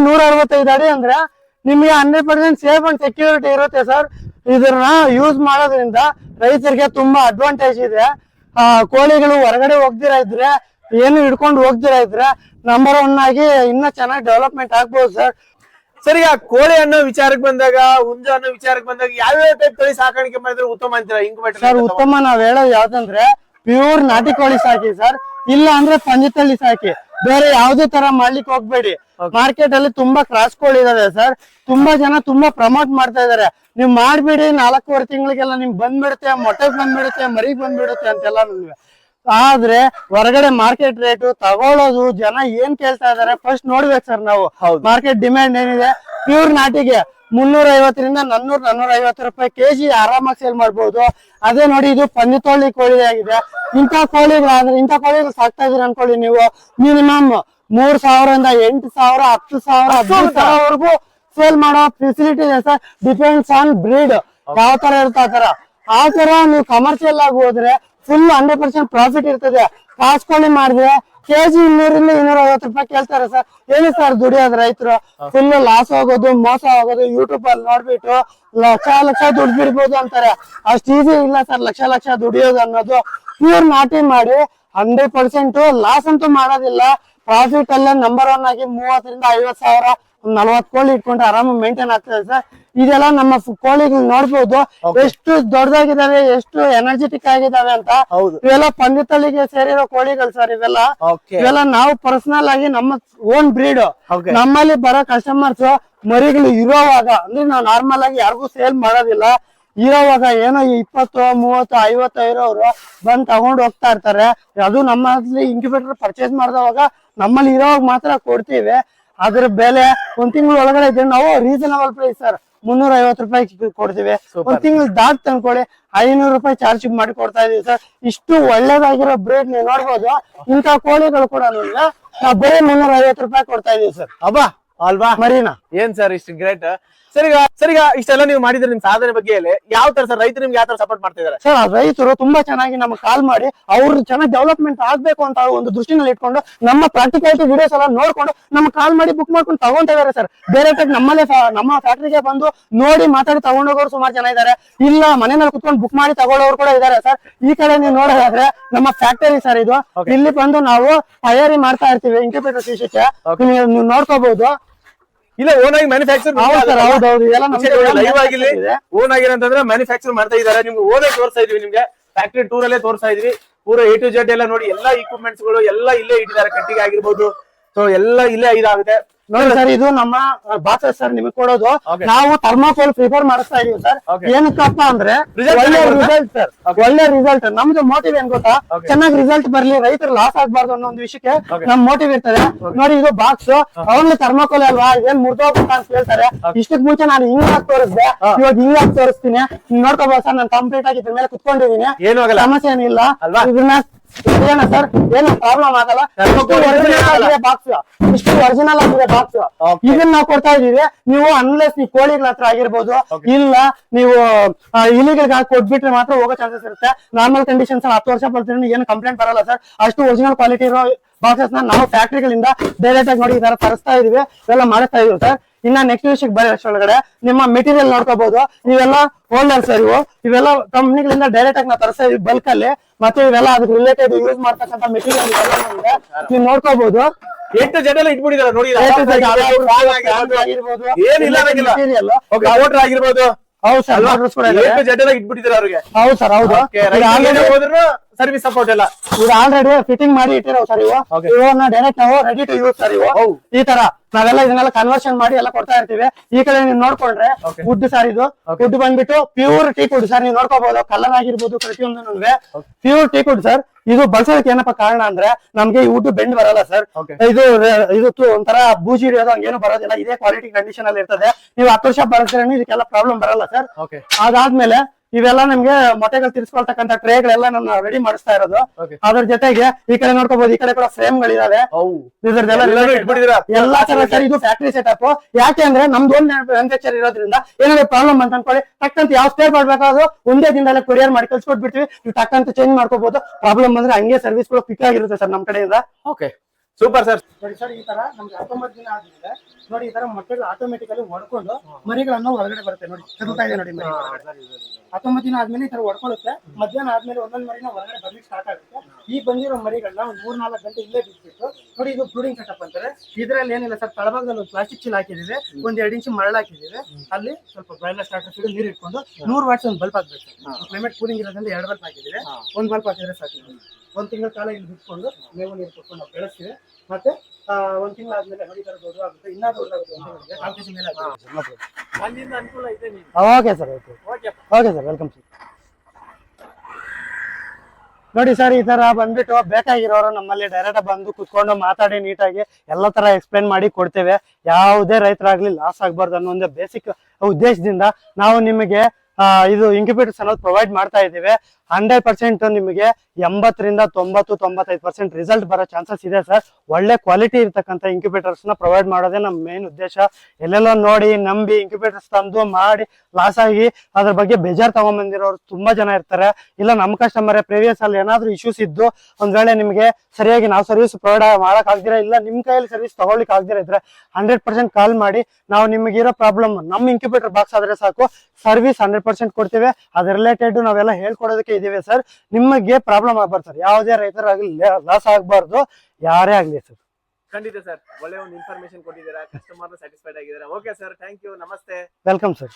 ನೂರ ಅರವತ್ತೈದು ಅಡಿ ಅಂದ್ರೆ ನಿಮ್ಗೆ hundred percent safe and security ಇರುತ್ತೆ ಸರ್ ಇದನ್ನ ಯೂಸ್ ಮಾಡೋದ್ರಿಂದ ರೈತರಿಗೆ ತುಂಬಾ ಅಡ್ವಾಂಟೇಜ್ ಇದೆ. ಆ, ಕೋಳಿಗಳು ಹೊರಗಡೆ ಹೋಗ್ದಿರಾ ಇದ್ರೆ ಏನು ಹಿಡ್ಕೊಂಡು ಹೋಗ್ದಿರ ಇದ್ರೆ ನಂಬರ್ ಒನ್ ಆಗಿ ಇನ್ನ ಚೆನ್ನಾಗಿ ಡೆವಲಪ್ಮೆಂಟ್ ಆಗ್ಬೋದು ಸರ್ ಸರಿ ಆ ಕೋಳಿ ಅನ್ನೋ ವಿಚಾರಕ್ಕೆ ಬಂದಾಗ ಹುಂಜ ಅನ್ನೋ ವಿಚಾರಕ್ಕೆ ಬಂದಾಗ ಯಾವ್ಯಾವ ಟೈಪ್ ತಳಿ ಸಾಕಾಣಿಕೆ ಮಾಡಿದ್ರೆ ಉತ್ತಮ ಅಂತೀರಾ? ಸರ್ ಇಂಕ್ಯುಬೇಟರ್ ಉತ್ತಮ ನಾವ್ ಹೇಳೋದು ಯಾವ್ದಂದ್ರೆ ಪ್ಯೂರ್ ನಾಟಿ ಕೋಳಿ ಸಾಕಿ ಸರ್ ಇಲ್ಲ ಅಂದ್ರೆ ಪಂಜತಳ್ಳಿ ಸಾಕಿ. ಬೇರೆ ಯಾವ್ದೇ ತರ ಮಾಡ್ಲಿಕ್ಕೆ ಹೋಗ್ಬೇಡಿ. ಮಾರ್ಕೆಟ್ ಅಲ್ಲಿ ತುಂಬಾ ಕ್ರಾಸ್ ಕೋಳಿ ಇದಾವೆ ಸರ್ ತುಂಬಾ ಜನ ತುಂಬಾ ಪ್ರಮೋಟ್ ಮಾಡ್ತಾ ಇದಾರೆ. ನೀವ್ ಮಾಡ್ಬಿಡಿ ನಾಲ್ಕೂವರೆ ತಿಂಗಳಿಗೆಲ್ಲ ನಿಮ್ ಬಂದ್ಬಿಡುತ್ತೆ ಮೊಟ್ಟೆಗ್ ಬಂದ್ಬಿಡುತ್ತೆ ಮರಿಗ್ ಬಂದ್ಬಿಡುತ್ತೆ ಅಂತೆಲ್ಲ ನೀವು ಆದ್ರೆ ಹೊರಗಡೆ ಮಾರ್ಕೆಟ್ ರೇಟ್ ತಗೊಳ್ಳೋದು ಜನ ಏನ್ ಕೇಳ್ತಾ ಇದಾರೆ ಫಸ್ಟ್ ನೋಡ್ಬೇಕು ಸರ್ ನಾವು. ಹೌದು. ಮಾರ್ಕೆಟ್ ಡಿಮ್ಯಾಂಡ್ ಏನಿದೆ? ಪ್ಯೂರ್ ನಾಟಿಗೆ ಮುನ್ನೂರ ಐವತ್ತರಿಂದ ನನ್ನೂರ್ ನಾನ್ನೂರ ಐವತ್ತು ರೂಪಾಯಿ ಕೆಜಿ ಆರಾಮಾಗಿ ಸೇಲ್ ಮಾಡ್ಬೋದು. ಅದೇ ನೋಡಿ ಇದು ಪಂದಿತೋಳಿ ಕೋಳಿ ಆಗಿದೆ ಇಂಥ ಕೋಳಿಗಳಾದ್ರೆ ಇಂಥ ಕೋಳಿಗಳು ಸಾಕ್ತಾ ಇದೀರ ಅನ್ಕೊಳ್ಳಿ ನೀವು. ಮಿನಿಮಮ್ ಮೂರ್ ಸಾವಿರದಿಂದ ಎಂಟು ಸಾವಿರ ಹತ್ತು ಸಾವಿರ ಹದಿನೈದು ಸಾವಿರವರೆಗೂ ಸೇಲ್ ಮಾಡೋ ಫೆಸಿಲಿಟಿ ಇದೆ ಸರ್. ಡಿಪೆಂಡ್ಸ್ ಆನ್ ಬ್ರೀಡ್ ಯಾವ ತರ ಇರುತ್ತೆ ಆ ತರ? ಆ ತರ ನೀವು ಕಮರ್ಷಿಯಲ್ ಆಗಿ ಹೋದ್ರೆ ಫುಲ್ ಹಂಡ್ರೆಡ್ ಪರ್ಸೆಂಟ್ ಪ್ರಾಫಿಟ್ ಇರ್ತದೆ. ಕಾಸ್ಕೊಳ್ಳಿ ಮಾಡಿದ್ರೆ ಕೆಜಿ ಇನ್ನೂರಿಂದ ಇನ್ನೂರ ಐವತ್ತು ರೂಪಾಯಿ ಕೇಳ್ತಾರೆ ಸರ್. ಏನು ಸರ್ ದುಡಿಯೋದು ರೈತರು? ಫುಲ್ ಲಾಸ್ ಆಗೋದು ಮೋಸ ಆಗೋದು ಯೂಟ್ಯೂಬ್ ಅಲ್ಲಿ ನೋಡ್ಬಿಟ್ಟು ಲಕ್ಷ ಲಕ್ಷ ದುಡ್ಡು ಬಿಡ್ಬೋದು ಅಂತಾರೆ. ಅಷ್ಟು ಈಸಿ ಇಲ್ಲ ಸರ್ ಲಕ್ಷ ಲಕ್ಷ ದುಡಿಯೋದು ಅನ್ನೋದು. ಪ್ಯೂರ್ ನಾಟಿ ಮಾಡಿ ಹಂಡ್ರೆಡ್ ಪರ್ಸೆಂಟ್ ಲಾಸ್ ಅಂತೂ ಮಾಡೋದಿಲ್ಲ. ಪ್ರಾಫಿಟ್ ಅಲ್ಲೇ ನಂಬರ್ ಒನ್ ಆಗಿ ಮೂವತ್ತರಿಂದ ಐವತ್ ಸಾವಿರ ನಲ್ವತ್ ಕೋಳಿ ಇಟ್ಕೊಂಡ್ರೆ ಆರಾಮ ಮೇಂಟೈನ್ ಆಗ್ತದೆ ಸರ್. ಇದೆಲ್ಲ ನಮ್ಮ ಕೋಳಿ ಕೋಳಿಗಳು ನೋಡ್ಬೋದು. ಎಷ್ಟು ದೊಡ್ಡದಾಗಿದ್ದಾವೆ ಎಷ್ಟು ಎನರ್ಜೆಟಿಕ್ ಆಗಿದಾವೆ ಅಂತ. ಇವೆಲ್ಲ ಪಂದಿತಳಿಗೆ ಸೇರಿರೋ ಕೋಳಿಗಳು ಸರ್ ಇವೆಲ್ಲ. ಇವೆಲ್ಲ ನಾವು ಪರ್ಸನಲ್ ಆಗಿ ನಮ್ಮ ಓನ್ ಬ್ರೀಡ್ ನಮ್ಮಲ್ಲಿ ಬರೋ ಕಸ್ಟಮರ್ಸ್ ಮರಿಗಳು ಇರೋವಾಗ ಅಂದ್ರೆ ನಾವು ನಾರ್ಮಲ್ ಆಗಿ ಯಾರಿಗೂ ಸೇಲ್ ಮಾಡೋದಿಲ್ಲ. ಇರೋವಾಗ ಏನೋ ಇಪ್ಪತ್ತು ಮೂವತ್ತು ಐವತ್ತು ಇರೋರು ಬಂದ್ ತಗೊಂಡ್ ಹೋಗ್ತಾ ಇರ್ತಾರೆ. ಅದು ನಮ್ಮಲ್ಲಿ ಇಂಕ್ಯುಬೇಟರ್ ಪರ್ಚೇಸ್ ಮಾಡಿದವಾಗ ನಮ್ಮಲ್ಲಿ ಇರೋವಾಗ ಮಾತ್ರ ಕೊಡ್ತೀವಿ. ಅದ್ರ ಬೆಲೆ ಒಂದ್ ತಿಂಗಳ ಒಳಗಡೆ ಇದ್ರೆ ನಾವು ರೀಸನಬಲ್ ಪ್ರೈಸ್ ಸರ್. ಮುನ್ನೂರ ಐವತ್ತು ರೂಪಾಯಿ ಕೊಡ್ತೀವಿ. ಒಂದ್ ತಿಂಗಳು ದಾಟ್ ತಂದ್ಕೊಳ್ಳಿ. ಐನೂರು ರೂಪಾಯಿ ಚಾರ್ಜ್ ಮಾಡಿ ಕೊಡ್ತಾ ಇದೀವಿ ಸರ್. ಇಷ್ಟು ಒಳ್ಳೇದಾಗಿರೋ ಬ್ರೇಡ್ ನೀವು ನೋಡ್ಬೋದು. ಇಂತ ಕೋಳಿಗಳು ಕೂಡ ನಾವು ಬರೀ ಮುನ್ನೂರ ಐವತ್ತು ರೂಪಾಯಿ ಕೊಡ್ತಾ ಇದೀವಿ ಸರ್. ಅಬ್ಬಾ ಅಲ್ವಾ? ಮರೀನಾ? ಏನ್ ಸರ್ ಇಷ್ಟು ಗ್ರೇಟ್ ಸರಿಗ ಸರಿಗ ಇಷ್ಟೆಲ್ಲ ನೀವು ಮಾಡಿದ್ರೆ ನಿಮ್ ಸಾಧನೆ ಬಗ್ಗೆ ಯಾವ ತರ ಸರ್ ರೈತರು ನಿಮ್ಗೆ ಯಾವ ತರ ಸಪೋರ್ಟ್ ಮಾಡ್ತಿದ್ದಾರೆ ಸರ್ ಆ ರೈತರು ತುಂಬಾ ಚೆನ್ನಾಗಿ ನಮ್ಗೆ ಕಾಲ್ ಮಾಡಿ ಅವ್ರ ಚೆನ್ನಾಗಿ ಡೆವಲಪ್ಮೆಂಟ್ ಆಗ್ಬೇಕು ಅಂತ ಒಂದು ದೃಷ್ಟಿನಲ್ಲಿ ಇಟ್ಕೊಂಡು ನಮ್ಮ ಪ್ರಾಕ್ಟಿಕಾಲಿಟಿ ವಿಡಿಯೋಸ್ ಎಲ್ಲ ನೋಡ್ಕೊಂಡು ನಮ್ಮ ಕಾಲ್ ಮಾಡಿ ಬುಕ್ ಮಾಡ್ಕೊಂಡು ತಗೊಂತ ಇದಾರೆ ಸರ್. ಬೇರೆ ಕಡೆ ನಮ್ಮಲ್ಲೇ ನಮ್ಮ ಫ್ಯಾಕ್ಟ್ರಿಗೆ ಬಂದು ನೋಡಿ ಮಾತಾಡಿ ತಗೊಂಡೋಗೋರು ಸುಮಾರು ಜನ ಇದಾರೆ. ಇಲ್ಲ ಮನೆಯಲ್ಲಿ ಕುತ್ಕೊಂಡು ಬುಕ್ ಮಾಡಿ ತಗೊಳ್ಳೋರು ಕೂಡ ಇದಾರೆ ಸರ್. ಈ ಕಡೆ ನೀವು ನೋಡೋದಾದ್ರೆ ನಮ್ಮ ಫ್ಯಾಕ್ಟರಿ ಸರ್ ಇದು. ಇಲ್ಲಿ ಬಂದು ನಾವು ತಯಾರಿ ಮಾಡ್ತಾ ಇರ್ತೀವಿ ವಿಷಯಕ್ಕೆ ನೀವು ನೀವು ನೋಡ್ಕೋಬಹುದು ಇಲ್ಲ ಓನ್ ಆಗಿ ಮ್ಯಾನುಫ್ಯಾಕ್ಚರ್ ಲೈವ್ ಆಗಿಲ್ಲಿ. ಓನ್ ಆಗಿರಂತಂದ್ರೆ ಮ್ಯಾನುಫ್ಯಾಕ್ಚರ್ ಮಾಡ್ತಾ ಇದಾರೆ ನಿಮ್ಗೆ ಓದೇ ತೋರಿಸ್ತಾ ಇದೀವಿ ನಿಮ್ಗೆ. ಫ್ಯಾಕ್ಟರಿ ಟೂರ್ ಅಲ್ಲೇ ತೋರಿಸ್ತಾ ಇದೀವಿ. ಪೂರ ಎ ಟು ಜೆಡ್ ಎಲ್ಲ ನೋಡಿ ಎಲ್ಲಾ ಇಕ್ವಿಪ್ಮೆಂಟ್ಸ್ಗಳು ಎಲ್ಲ ಇಲ್ಲೇ ಇಟ್ಟಿದ್ದಾರೆ. ಕಟ್ಟಿಗೆ ಆಗಿರ್ಬೋದು ಸೊ ಎಲ್ಲ ಇಲ್ಲೇ ಇದಾಗಿದೆ. ನೋಡಿ ಸರ್ ಇದು ನಮ್ಮ ಬಾಸ ಸರ್ ನಿಮಗೆ ಕೊಡೋದು. ನಾವು ಥರ್ಮಾಕೋಲ್ ಪ್ರಿಫರ್ ಮಾಡಿಸ್ತಾ ಇದೀವಿ ಸರ್. ಏನಕ್ಕಪ್ಪ ಅಂದ್ರೆ ಒಳ್ಳೆ ರಿಸಲ್ಟ್ ಸರ್. ಒಳ್ಳೆ ರಿಸಲ್ಟ್ ನಮ್ದು ಮೋಟಿವ್ ಏನ್ ಗೊತ್ತಾ? ಚೆನ್ನಾಗಿ ರಿಸಲ್ಟ್ ಬರ್ಲಿ ರೈತರು ಲಾಸ್ ಆಗ್ಬಾರ್ದು ಅನ್ನೋ ಒಂದು ವಿಷಯಕ್ಕೆ. ನಮ್ ಮೋಟಿವ್ ಇರ್ತದೆ. ನೋಡಿ ಇದು ಬಾಕ್ಸ್ ಅವನ್ಲಿ ಥರ್ಮಾಕೋಲ್ ಅಲ್ವಾ? ಏನ್ ಮುರ್ದೋಗ್ಬಿಟ್ಟ ಅಂತ ಹೇಳ್ತಾರೆ ಇಷ್ಟಕ್ ಮುಂಚೆ ನಾನು ಹಿಂಗಾಗ್ ತೋರಿಸ್ದೆ. ಇವಾಗ ಹಿಂಗಾಗ್ ತೋರಿಸ್ತೀನಿ. ನೋಡ್ಕೋಬಹುದು ಸರ್ ನಾನು ಕಂಪ್ಲೀಟ್ ಆಗಿ ಇದ್ರ ಮೇಲೆ ಕುತ್ಕೊಂಡಿದೀನಿ ಸಮಸ್ಯೆ ಏನಿಲ್ಲ? ಇದನ್ನ ಏನ ಸರ್? ಏನು ಪ್ರಾಬ್ಲಮ್ ಆಗಲ್ಲ? ಬಾಕ್ಸ್ ಇಷ್ಟು ಒರಿಜಿನಲ್ ಆಗಿದೆ ಬಾಕ್ಸ್ Okay. ಇದನ್ನ ನಾವು ಕೊಡ್ತಾ ಇದೀವಿ ನೀವು ಅನ್ಲೆಸ್ ನೀವು ಕೋಳಿಗಳ ಹತ್ರ ಆಗಿರ್ಬೋದು ಇಲ್ಲ ನೀವು ಇಲಿಗಳಿಗೆ ಕೊಟ್ಬಿಟ್ರೆ ಮಾತ್ರ ಹೋಗೋ ಚಾನ್ಸಸ್ ಇರುತ್ತೆ. ನಾರ್ಮಲ್ ಕಂಡೀಷನ್ಸ್ ಹತ್ತು ವರ್ಷ ಬರ್ತೀನಿ ಏನು ಕಂಪ್ಲೇಂಟ್ ಬರಲ್ಲ ಸರ್. ಅಷ್ಟು ಒರಿಜಿನಲ್ ಕ್ವಾಲಿಟಿ ಇರೋ ಬಾಕ್ಸಸ್ನ ನಾವು ಫ್ಯಾಕ್ಟ್ರಿಗಳಿಂದ ಡೈರೆಕ್ಟ್ ಆಗಿ ನೋಡಿ ಈ ತರ ತರಿಸ್ತಾ ಇದೀವಿ. ಇವೆಲ್ಲ ಮಾಡಿಸ್ತಾ ಇದೀವಿ ಸರ್. ಇನ್ನ ನೆಕ್ಸ್ಟ್ ವಿಷಯಕ್ಕೆ ಬರೋ ಒಳಗಡೆ. ನಿಮ್ಮ ಮೆಟೀರಿಯಲ್ ನೋಡ್ಕೋಬಹುದು ಇವೆಲ್ಲ ಹೋಲ್ಡರ್ ಸರ್ ಇವು ಇವೆಲ್ಲ ಕಂಪ್ನಿಗಳಿಂದ ಡೈರೆಕ್ಟ್ ಆಗಿ ನಾವು ತರಿಸ್ತೀವಿ ಬಲ್ಕ್ ಅಲ್ಲಿ. ಮತ್ತೆ ಇವೆಲ್ಲ ಅದಕ್ಕೆ ರಿಲೇಟೆಡ್ ಯೂಸ್ ಮಾಡ್ತಕ್ಕಂಥ ಮೆಟೀರಿಯಲ್ ನೀವು ನೋಡ್ಕೋಬಹುದು ಎಷ್ಟು ಜನ ಇಟ್ಬಿಟ್ಟಿದ್ದಾರೆ ನೋಡಿ Z ಆಗಿರ್ಬೋದು, ಹೌದು ಸರ್ ಅಲ್ವಾ ಜಡೆ ಕೂಡ ಎ ಇದೆ. ಟು ಜೆಡ್ ಇಟ್ಬಿಟ್ಟಿದ್ದಾರೆ ಅವ್ರಿಗೆ. ಹೌದು ಸರ್ ಹೌದು. ಸರ್ವಿಸ್ ಸಪೋರ್ಟ್ ಎಲ್ಲ. ಇದು ಆಲ್ರೆಡಿ ಫಿಟ್ಟಿಂಗ್ ಮಾಡಿ ಇಟ್ಟಿರೋ ಸರ್ ಇವು. ಇವನ್ನ ಡೈರೆಕ್ಟ್ ನಾವು ರೆಡಿ ಟು ಯೂಸ್ ಸರ್ ಇವು. ಈ ತರ ನಾವೆಲ್ಲ ಇದನ್ನೆಲ್ಲ ಕನ್ವರ್ಷನ್ ಮಾಡಿ ಎಲ್ಲ ಕೊಡ್ತಾ ಇರ್ತೀವಿ. ಈ ಕಡೆ ನೀವು ನೋಡ್ಕೊಂಡ್ರೆ ಫುಡ್ ವುಡ್ ಸರ್ ಇದು. ಫುಡ್ ವುಡ್ ಬಂದ್ಬಿಟ್ಟು ಪ್ಯೂರ್ ಟೀ ಕುಡ್ ಸರ್ ನೀವು ನೋಡ್ಕೋಬಹುದು ಕಲರ್ ಆಗಿರ್ಬೋದು ಪ್ರತಿಯೊಂದು ಪ್ಯೂರ್ ಟೀ ಕುಡ್ ಸರ್ ಇದು ಬಳಸೋದಕ್ಕೆ ಏನಪ್ಪ ಕಾರಣ ಅಂದ್ರೆ ನಮ್ಗೆ ಈ ವುಡ್ ಬೆಂಡ್ ಬರಲ್ಲ ಸರ್ ಇದು ಇದು ಒಂಥರ ಬೂಜಿ ಹಿಡಿಯೋದು ಹಂಗೇನು ಬರೋದಿಲ್ಲ. ಇದೇ ಕ್ವಾಲಿಟಿ ಕಂಡೀಷನ್ ಅಲ್ಲಿ ಇರ್ತದೆ. ನೀವು ಹತ್ತು ವರ್ಷ ಬಳಸಿದ್ರೆ ಇದಕ್ಕೆಲ್ಲ ಪ್ರಾಬ್ಲಮ್ ಬರಲ್ಲ ಸರ್ ಅದಾದ್ಮೇಲೆ ಇವೆಲ್ಲ ನಮ್ಗೆ ಮೊಟ್ಟೆಗಳು ತಿರ್ಸ್ಕೊಳ್ತಕ್ಕಂತ ಟ್ರೇಗಳೆಲ್ಲ ನಾನು ರೆಡಿ ಮಾಡಿಸ್ತಾ ಇರೋದು. ಅದ್ರ ಜೊತೆಗೆ ಈ ಕಡೆ ನೋಡ್ಕೋಬಹುದು ಈ ಕಡೆ ಕೂಡ ಫ್ರೇಮ್ ಗಳಿದಾವೆ. ಎಲ್ಲಾ ತರ ಸರ್ ಇದು ಫ್ಯಾಕ್ಟ್ರಿ ಸೆಟಪ್ ಯಾಕೆ ಅಂದ್ರೆ ನಮ್ದು ಒಂದ್ ಮ್ಯಾನುಫ್ಯಾಕ್ಚರ್ ಇರೋದ್ರಿಂದ ಏನಾದ್ರು ಪ್ರಾಬ್ಲಮ್ ಅಂತ ಅನ್ಕೊಳ್ಳಿ. ತಕ್ಕಂತ ಯಾವ ಸ್ಟೇರ್ ಮಾಡ್ಬೇಕಾದ್ರು ಒಂದೇ ದಿನದಲ್ಲೇ ಕೊರಿಯರ್ ಮಾಡಿ ಕಳ್ಸಿಕೊಟ್ಬಿಡ್ತೀವಿ ನೀವು ತಕ್ಕಂತ ಚೇಂಜ್ ಮಾಡ್ಕೋಬಹುದು ಪ್ರಾಬ್ಲಮ್ ಅಂದ್ರೆ ಹಂಗೆ ಸರ್ವಿಸ್ ಕೂಡ ಕ್ವಿಕ್ ಆಗಿರುತ್ತೆ ಸರ್ ನಮ್ ಕಡೆಯಿಂದ. ಓಕೆ ಸೂಪರ್ ಸರ್ ಸರ್ ಈ ತರ ನಮ್ಗೆ ಹತ್ತೊಂಬತ್ತು ದಿನ ಆದ್ಮೇಲೆ ನೋಡಿ ಈ ತರ ಮೊಟ್ಟೆಗಳು ಆಟೋಮೆಟಿಕಲಿ ಹೊಡ್ಕೊಂಡು ಮರಿಗಳನ್ನು ಹೊರಗಡೆ ಬರುತ್ತೆ ನೋಡಿ. ತಿರುಗ್ತಾ ಇದೆ ನೋಡಿ ಮರಿ. ಹತ್ತೊಂಬತ್ತು ದಿನ ಆದ್ಮೇಲೆ ಈ ತರ ಹೊಡ್ಕೊಳ್ಳುತ್ತೆ. ಮಧ್ಯಾಹ್ನ ಆದ್ಮೇಲೆ ಒಂದೊಂದು ಮರಿನ ಹೊರಗಡೆ ಬರ್ಲಿಕ್ಕೆ ಸ್ಟಾರ್ಟ್ ಆಗುತ್ತೆ. ಈ ಬಂದಿರೋ ಮರಿಗಳನ್ನ ಒಂದು ಮೂರ್ ನಾಲ್ಕು ಗಂಟೆ ಇಲ್ಲೇ ಬಿಟ್ಬಿಟ್ಟು ನೋಡಿ ಇದು ಬ್ರೂಡಿಂಗ್ ಸೆಟಪ್ ಅಂತಾರೆ. ಇದ್ರಲ್ಲಿ ಏನಿಲ್ಲ ಸರ್ ತಳಭಾಗದಲ್ಲಿ ಒಂದು ಪ್ಲಾಸ್ಟಿಕ್ ಚೀಲ ಹಾಕಿದೀವಿ ಒಂದ್ ಎರಡು ಇಂಚು ಮರಳು ಹಾಕಿದೀವಿ ಅಲ್ಲಿ ಸ್ವಲ್ಪ ಬಾಯ್ಲರ್ ಸ್ಟಾರ್ಟರ್ ನೀರು ಇಟ್ಕೊಂಡು ನೂರು ವಾಟ್ಸ್ ಒಂದು ಬಲ್ಬ್ ಹಾಕ್ಬೇಕು. ಕ್ಲೈಮೇಟ್ ಕೂಲಿಂಗ್ ಇರೋದ್ರಿಂದ ಎರಡು ಬಲ್ಪ್ ಹಾಕಿದೀವಿ ಒಂದ್ ಬಲ್ಬ್ ಹಾಕಿದ್ರೆ ಸಾಕು. ಒಂದ್ ತಿಂಗಳ ಕಾಲ ಇಲ್ಲಿ ಬಿಟ್ಕೊಂಡು ಮೇವು ನೀರು ಕೊಟ್ಕೊಂಡು ನಾವು ಬೆಳೆಸ್ತೀವಿ. ಮತ್ತೆ ಒಂದ್ ತಿಂಗಳ ಆದ್ಮೇಲೆ ಹಳಿ ತರಬಹುದು ತರ ದೊಡ್ಡದಾಗುತ್ತೆ ಇನ್ನೂ ದೊಡ್ಡದಾಗುತ್ತೆ ಮೇಲೆ ಆಗುತ್ತೆ. ಅಲ್ಲಿಂದ ಅನುಕೂಲ ಇದೆ ನೀವು okay sir okay okay sir welcome sir ನೋಡಿ ಸರ್ ಈ ತರ ಬಂದ್ಬಿಟ್ಟು ಬೇಕಾಗಿರೋರು ನಮ್ಮಲ್ಲಿ ಡೈರೆಕ್ಟ್ ಬಂದು ಕುತ್ಕೊಂಡು ಮಾತಾಡಿ ನೀಟಾಗಿ ಎಲ್ಲ ತರ ಎಕ್ಸ್ಪ್ಲೈನ್ ಮಾಡಿ ಕೊಡ್ತೇವೆ. ಯಾವುದೇ ರೈತರಾಗ್ಲಿ ಲಾಸ್ ಆಗ್ಬಾರ್ದು ಅನ್ನೋ ಒಂದು ಬೇಸಿಕ್ ಉದ್ದೇಶದಿಂದ ನಾವು ನಿಮಗೆ ಇದು ಇಂಕ್ಯುಬೇಟರ್ಸ್ ಅನ್ನೋದು ಪ್ರೊವೈಡ್ ಮಾಡ್ತಾ ಇದ್ದೀವಿ. ಹಂಡ್ರೆಡ್ ಪರ್ಸೆಂಟ್ ನಿಮಗೆ ಎಂಬತ್ತರಿಂದ ತೊಂಬತ್ತು, ತೊಂಬತ್ತೈದು ಪರ್ಸೆಂಟ್ ರಿಸಲ್ಟ್ ಬರೋ ಚಾನ್ಸಸ್ ಇದೆ ಸರ್. ಒಳ್ಳೆ ಕ್ವಾಲಿಟಿ ಇರ್ತಕ್ಕಂಥ ಇಂಕ್ಯುಬೇಟರ್ಸ್ನ ಪ್ರೊವೈಡ್ ಮಾಡೋದೇ ನಮ್ಮ ಮೇನ್ ಉದ್ದೇಶ. ಎಲ್ಲೆಲ್ಲ ನೋಡಿ, ನಂಬಿ ಇಂಕ್ಯುಬೇಟರ್ಸ್ ತಂದು ಮಾಡಿ ಲಾಸ್ ಆಗಿ ಅದ್ರ ಬಗ್ಗೆ ಬೇಜಾರ್ ತಗೊಂಡ್ಬಂದಿರೋರು ತುಂಬಾ ಜನ ಇರ್ತಾರೆ. ಇಲ್ಲ, ನಮ್ಮ ಕಸ್ಟಮರ್ ಪ್ರೀವಿಯಸ್ ಅಲ್ಲಿ ಏನಾದ್ರು ಇಶ್ಯೂಸ್ ಇದ್ದು ಒಂದ್ ವೇಳೆ ನಿಮಗೆ ಸರಿಯಾಗಿ ನಾವು ಸರ್ವಿಸ್ ಪ್ರೊವೈಡ್ ಮಾಡಕ್ ಆಗ್ದಿರಾ, ಇಲ್ಲ ನಿಮ್ ಕೈಯಲ್ಲಿ ಸರ್ವಿಸ್ ತಗೊಳ್ಳಿಕ್ ಆಗದಿರ ಇದ್ರೆ ಹಂಡ್ರೆಡ್ ಪರ್ಸೆಂಟ್ ಕಾಲ್ ಮಾಡಿ, ನಾವು ನಿಮಗಿರೋ ಪ್ರಾಬ್ಲಮ್ ನಮ್ಮ ಇಂಕ್ಯುಬೇಟರ್ ಬಾಕ್ಸ್ ಆದ್ರೆ ಸಾಕು. ಸರ್ವಿಸ್ ಹಂಡ್ರೆಡ್ ಪರ್ಸೆಂಟ್ ಕೊಡ್ತೇವೆ. ಅದ್ರ ರಿಲೇಟೆಡ್ ನಾವೆಲ್ಲ ಹೇಳ್ಕೊಡೋದಕ್ಕೆ ಇದೀವಿ ಸರ್. ನಿಮಗೆ ಪ್ರಾಬ್ಲಮ್ ಆಗ್ಬಾರ್ದು ಸರ್. ಯಾವುದೇ ರೈತರಾಗಲಿ ಲಾಸ್ ಆಗ್ಬಾರ್ದು. ಯಾರೇ ಆಗಲಿ ಸರ್. ಖಂಡಿತ ಸರ್. ಒಳ್ಳೆ ಒಂದು ಇನ್ಫಾರ್ಮೇಶನ್ ಕೊಟ್ಟಿದ್ದೀರಾ. ಕಸ್ಟಮರ್ ಸ್ಯಾಟಿಸ್ಫೈಡ್ ಆಗಿದ್ದೀರಾ. ಓಕೆ ಸರ್ ಥ್ಯಾಂಕ್ ಯು ನಮಸ್ತೆ. Welcome sir